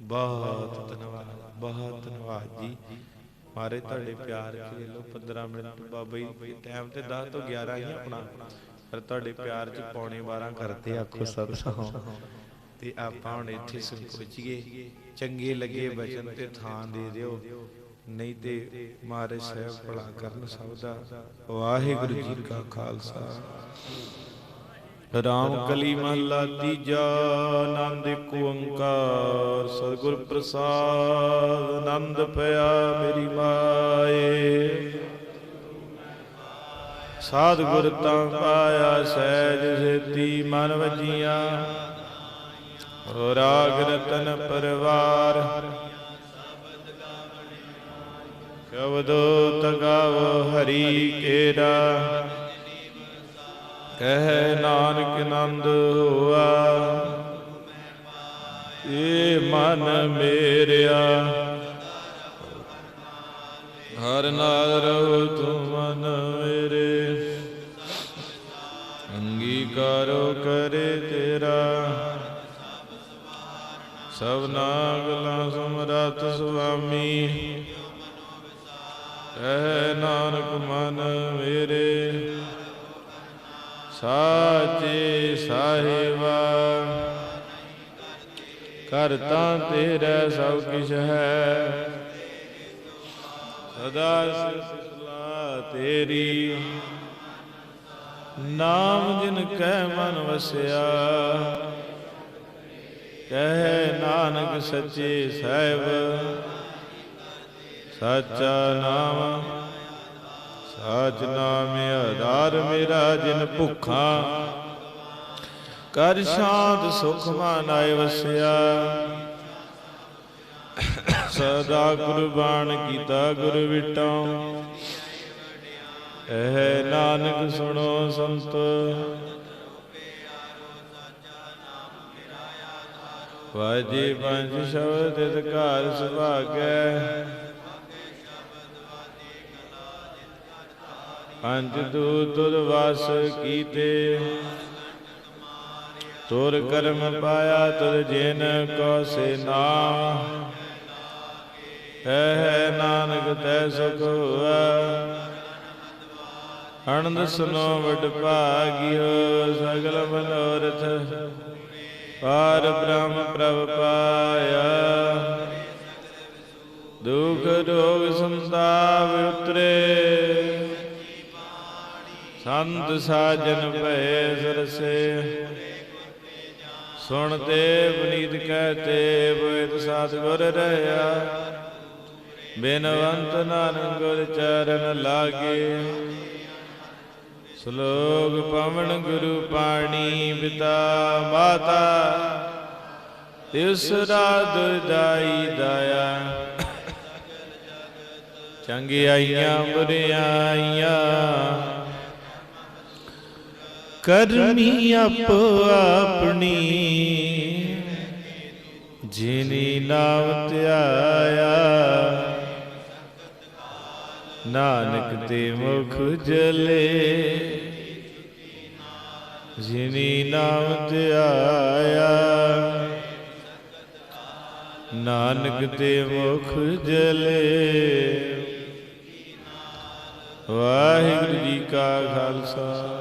ਬਹੁਤ ਧੰਨਵਾਦ ਬਹੁਤ ਧੰਨਵਾਦ ਜੀ। ਮਾਰੇ ਤੁਹਾਡੇ ਪਿਆਰ ਚ ਵੇਖ 15 ਮਿੰਟ, ਬਾਬਾ ਜੀ ਟਾਈਮ ਤੇ 10 ਤੋਂ 11 ਹੀ ਆਪਣਾ। ਪਰ ਤੁਹਾਡੇ ਪਿਆਰ ਚ ਪੌਣੇ 12 ਕਰਤੇ ਆਖੋ ਸਤਿ ਤੇ ਆਪਾਂ ਹੁਣ ਇੱਥੇ ਸੰਕੋਚੀਏ ਚੰਗੇ ਲੱਗੇ ਬਚਨ ਤੇ ਥਾਂ ਦੇ ਦਿਓ। ਨਹੀਂ ਤੇ ਮਹਾਰਾਜ ਸਾਹਿਬ ਭਲਾ ਕਰਨ ਸਭ ਦਾ। ਵਾਹਿਗੁਰੂ ਜੀ ਕਾ ਖਾਲਸਾ। ਰਾਮ ਕਲੀ ਮਹਲਾ ਤੀਜਾ, ਆਨੰਦ ਓੰਕਾਰ। ਸਤਿਗੁਰ ਪ੍ਰਸਾਦ, ਆਨੰਦ ਪਿਆ ਮੇਰੀ ਮਾਏ। ਸਾਧ ਗੁਰ ਤਾਂ ਪਾਇਆ ਸਹਿਜ ਸੇਤੀ ਮਨ ਵਜੀਆਂ। ਰਾਗ ਰਤਨ ਪਰਵਾਰ। ਸ਼ਬਦੋ ਤਗਾਵ ਹਰੀ ਕੇਰਾ। ਕਹਿ ਨਾਨਕ ਨੰਦ ਹੋਆ। ਏ ਮਨ ਮੇਰਿਆ। ਹਰ ਨਾਲ ਰਹੋ ਤੂੰ ਕਰੋ ਕਰੇ ਤੇਰਾ। ਸਭਨਾ ਗਲਾ ਸਮਰਤ ਸੁਆਮੀ। ਕਹਿ ਨਾਨਕ ਮਨ ਮੇਰੇ। ਸਾਚੇ ਸਾਹਿਬਾ ਕਰਤਾ ਤੇਰਾ ਸਭ ਕਿਛ ਹੈ। ਸਦਾ ਸਿਸਲਾ ਤੇਰੀ। ਨਾਮ ਜਿਨ ਕਹਿ ਮਨ ਵਸਿਆ, ਕਹਿ ਨਾਨਕ ਸੱਚੇ ਸਾਹਿਬ। ਸਾਚਾ ਨਾਮ, ਸਾਚ ਨਾਮ ਆਧਾਰ ਮੇਰਾ ਜਿਨ ਭੁੱਖਾ। ਕਰ ਸ਼ਾਂਤ ਸੁਖ ਮਾਨਾਏ ਵਸਿਆ। ਸਦਾ ਗੁਰਬਾਣ ਕੀਤਾ ਗੁਰ ਵਿਟਾਂ ਇਹ ਨਾਨਕ ਸੁਣੋ ਸੰਤ। ਵਾਜੇ ਪੰਜ ਸ਼ਬਦ ਅਧਿਕਾਰ ਸੁਭਾਗੈ। ਪੰਜ ਦੂਤ ਤੁਧ ਵਾਸ ਕੀਤੇ। ਤੁਰ ਕਰਮ ਪਾਇਆ ਤੁਰ ਜਿਨ ਕੋ ਸੇ ਨਾਮ ਹੈ ਨਾਨਕ ਤੈ ਸੁਖ ਹੋਆ ਅਨੰਦ ਸੁਨੋ ਵਡ ਭਾਗਿਓ, ਸਗਲ ਮਨੋਰਥ। ਪਾਰ ਬ੍ਰਹਮ ਪ੍ਰਭ ਪਾਇਆ। ਦੁਖ ਰੋਗ ਸੰਤਾਪ ਉਤਰੇ। ਸੰਤ ਸਾਜਨ ਭਏ ਸਰਸੇ। ਸੁਣਤੇ ਬਨੀਤ ਕਹਤੇ ਬੋਇਤ ਗੁਰ ਰਹਾ। ਬਿਨਵੰਤ ਨਾਨਕ ਗੁਰ ਚਰਨ ਲਾਗੇ। ਸ਼ਲੋਕ ਪਵਨ ਗੁਰੂ ਪਾਣੀ ਪਿਤਾ ਮਾਤਾ, ਤਿਸ ਰਾਤ ਦਾਈ ਦਇਆ। ਚੰਗਿਆਈਆਂ ਬੁਰਿਆਈਆਂ ਕਰਮੀ ਆਪੋ ਆਪਣੀ, ਜਿਨੀ ਨਾਮ ਧਿਆਇਆ। ਨਾਨਕ ਤੇ ਮੁਖ ਜਲੇ ਜਿਨੀ ਨਾਮ ਧਿਆਇਆ ਨਾਨਕ ਤੇ ਮੁਖ ਜਲੇ ਵਾਹਿਗੁਰੂ ਜੀ ਕਾ ਖਾਲਸਾ।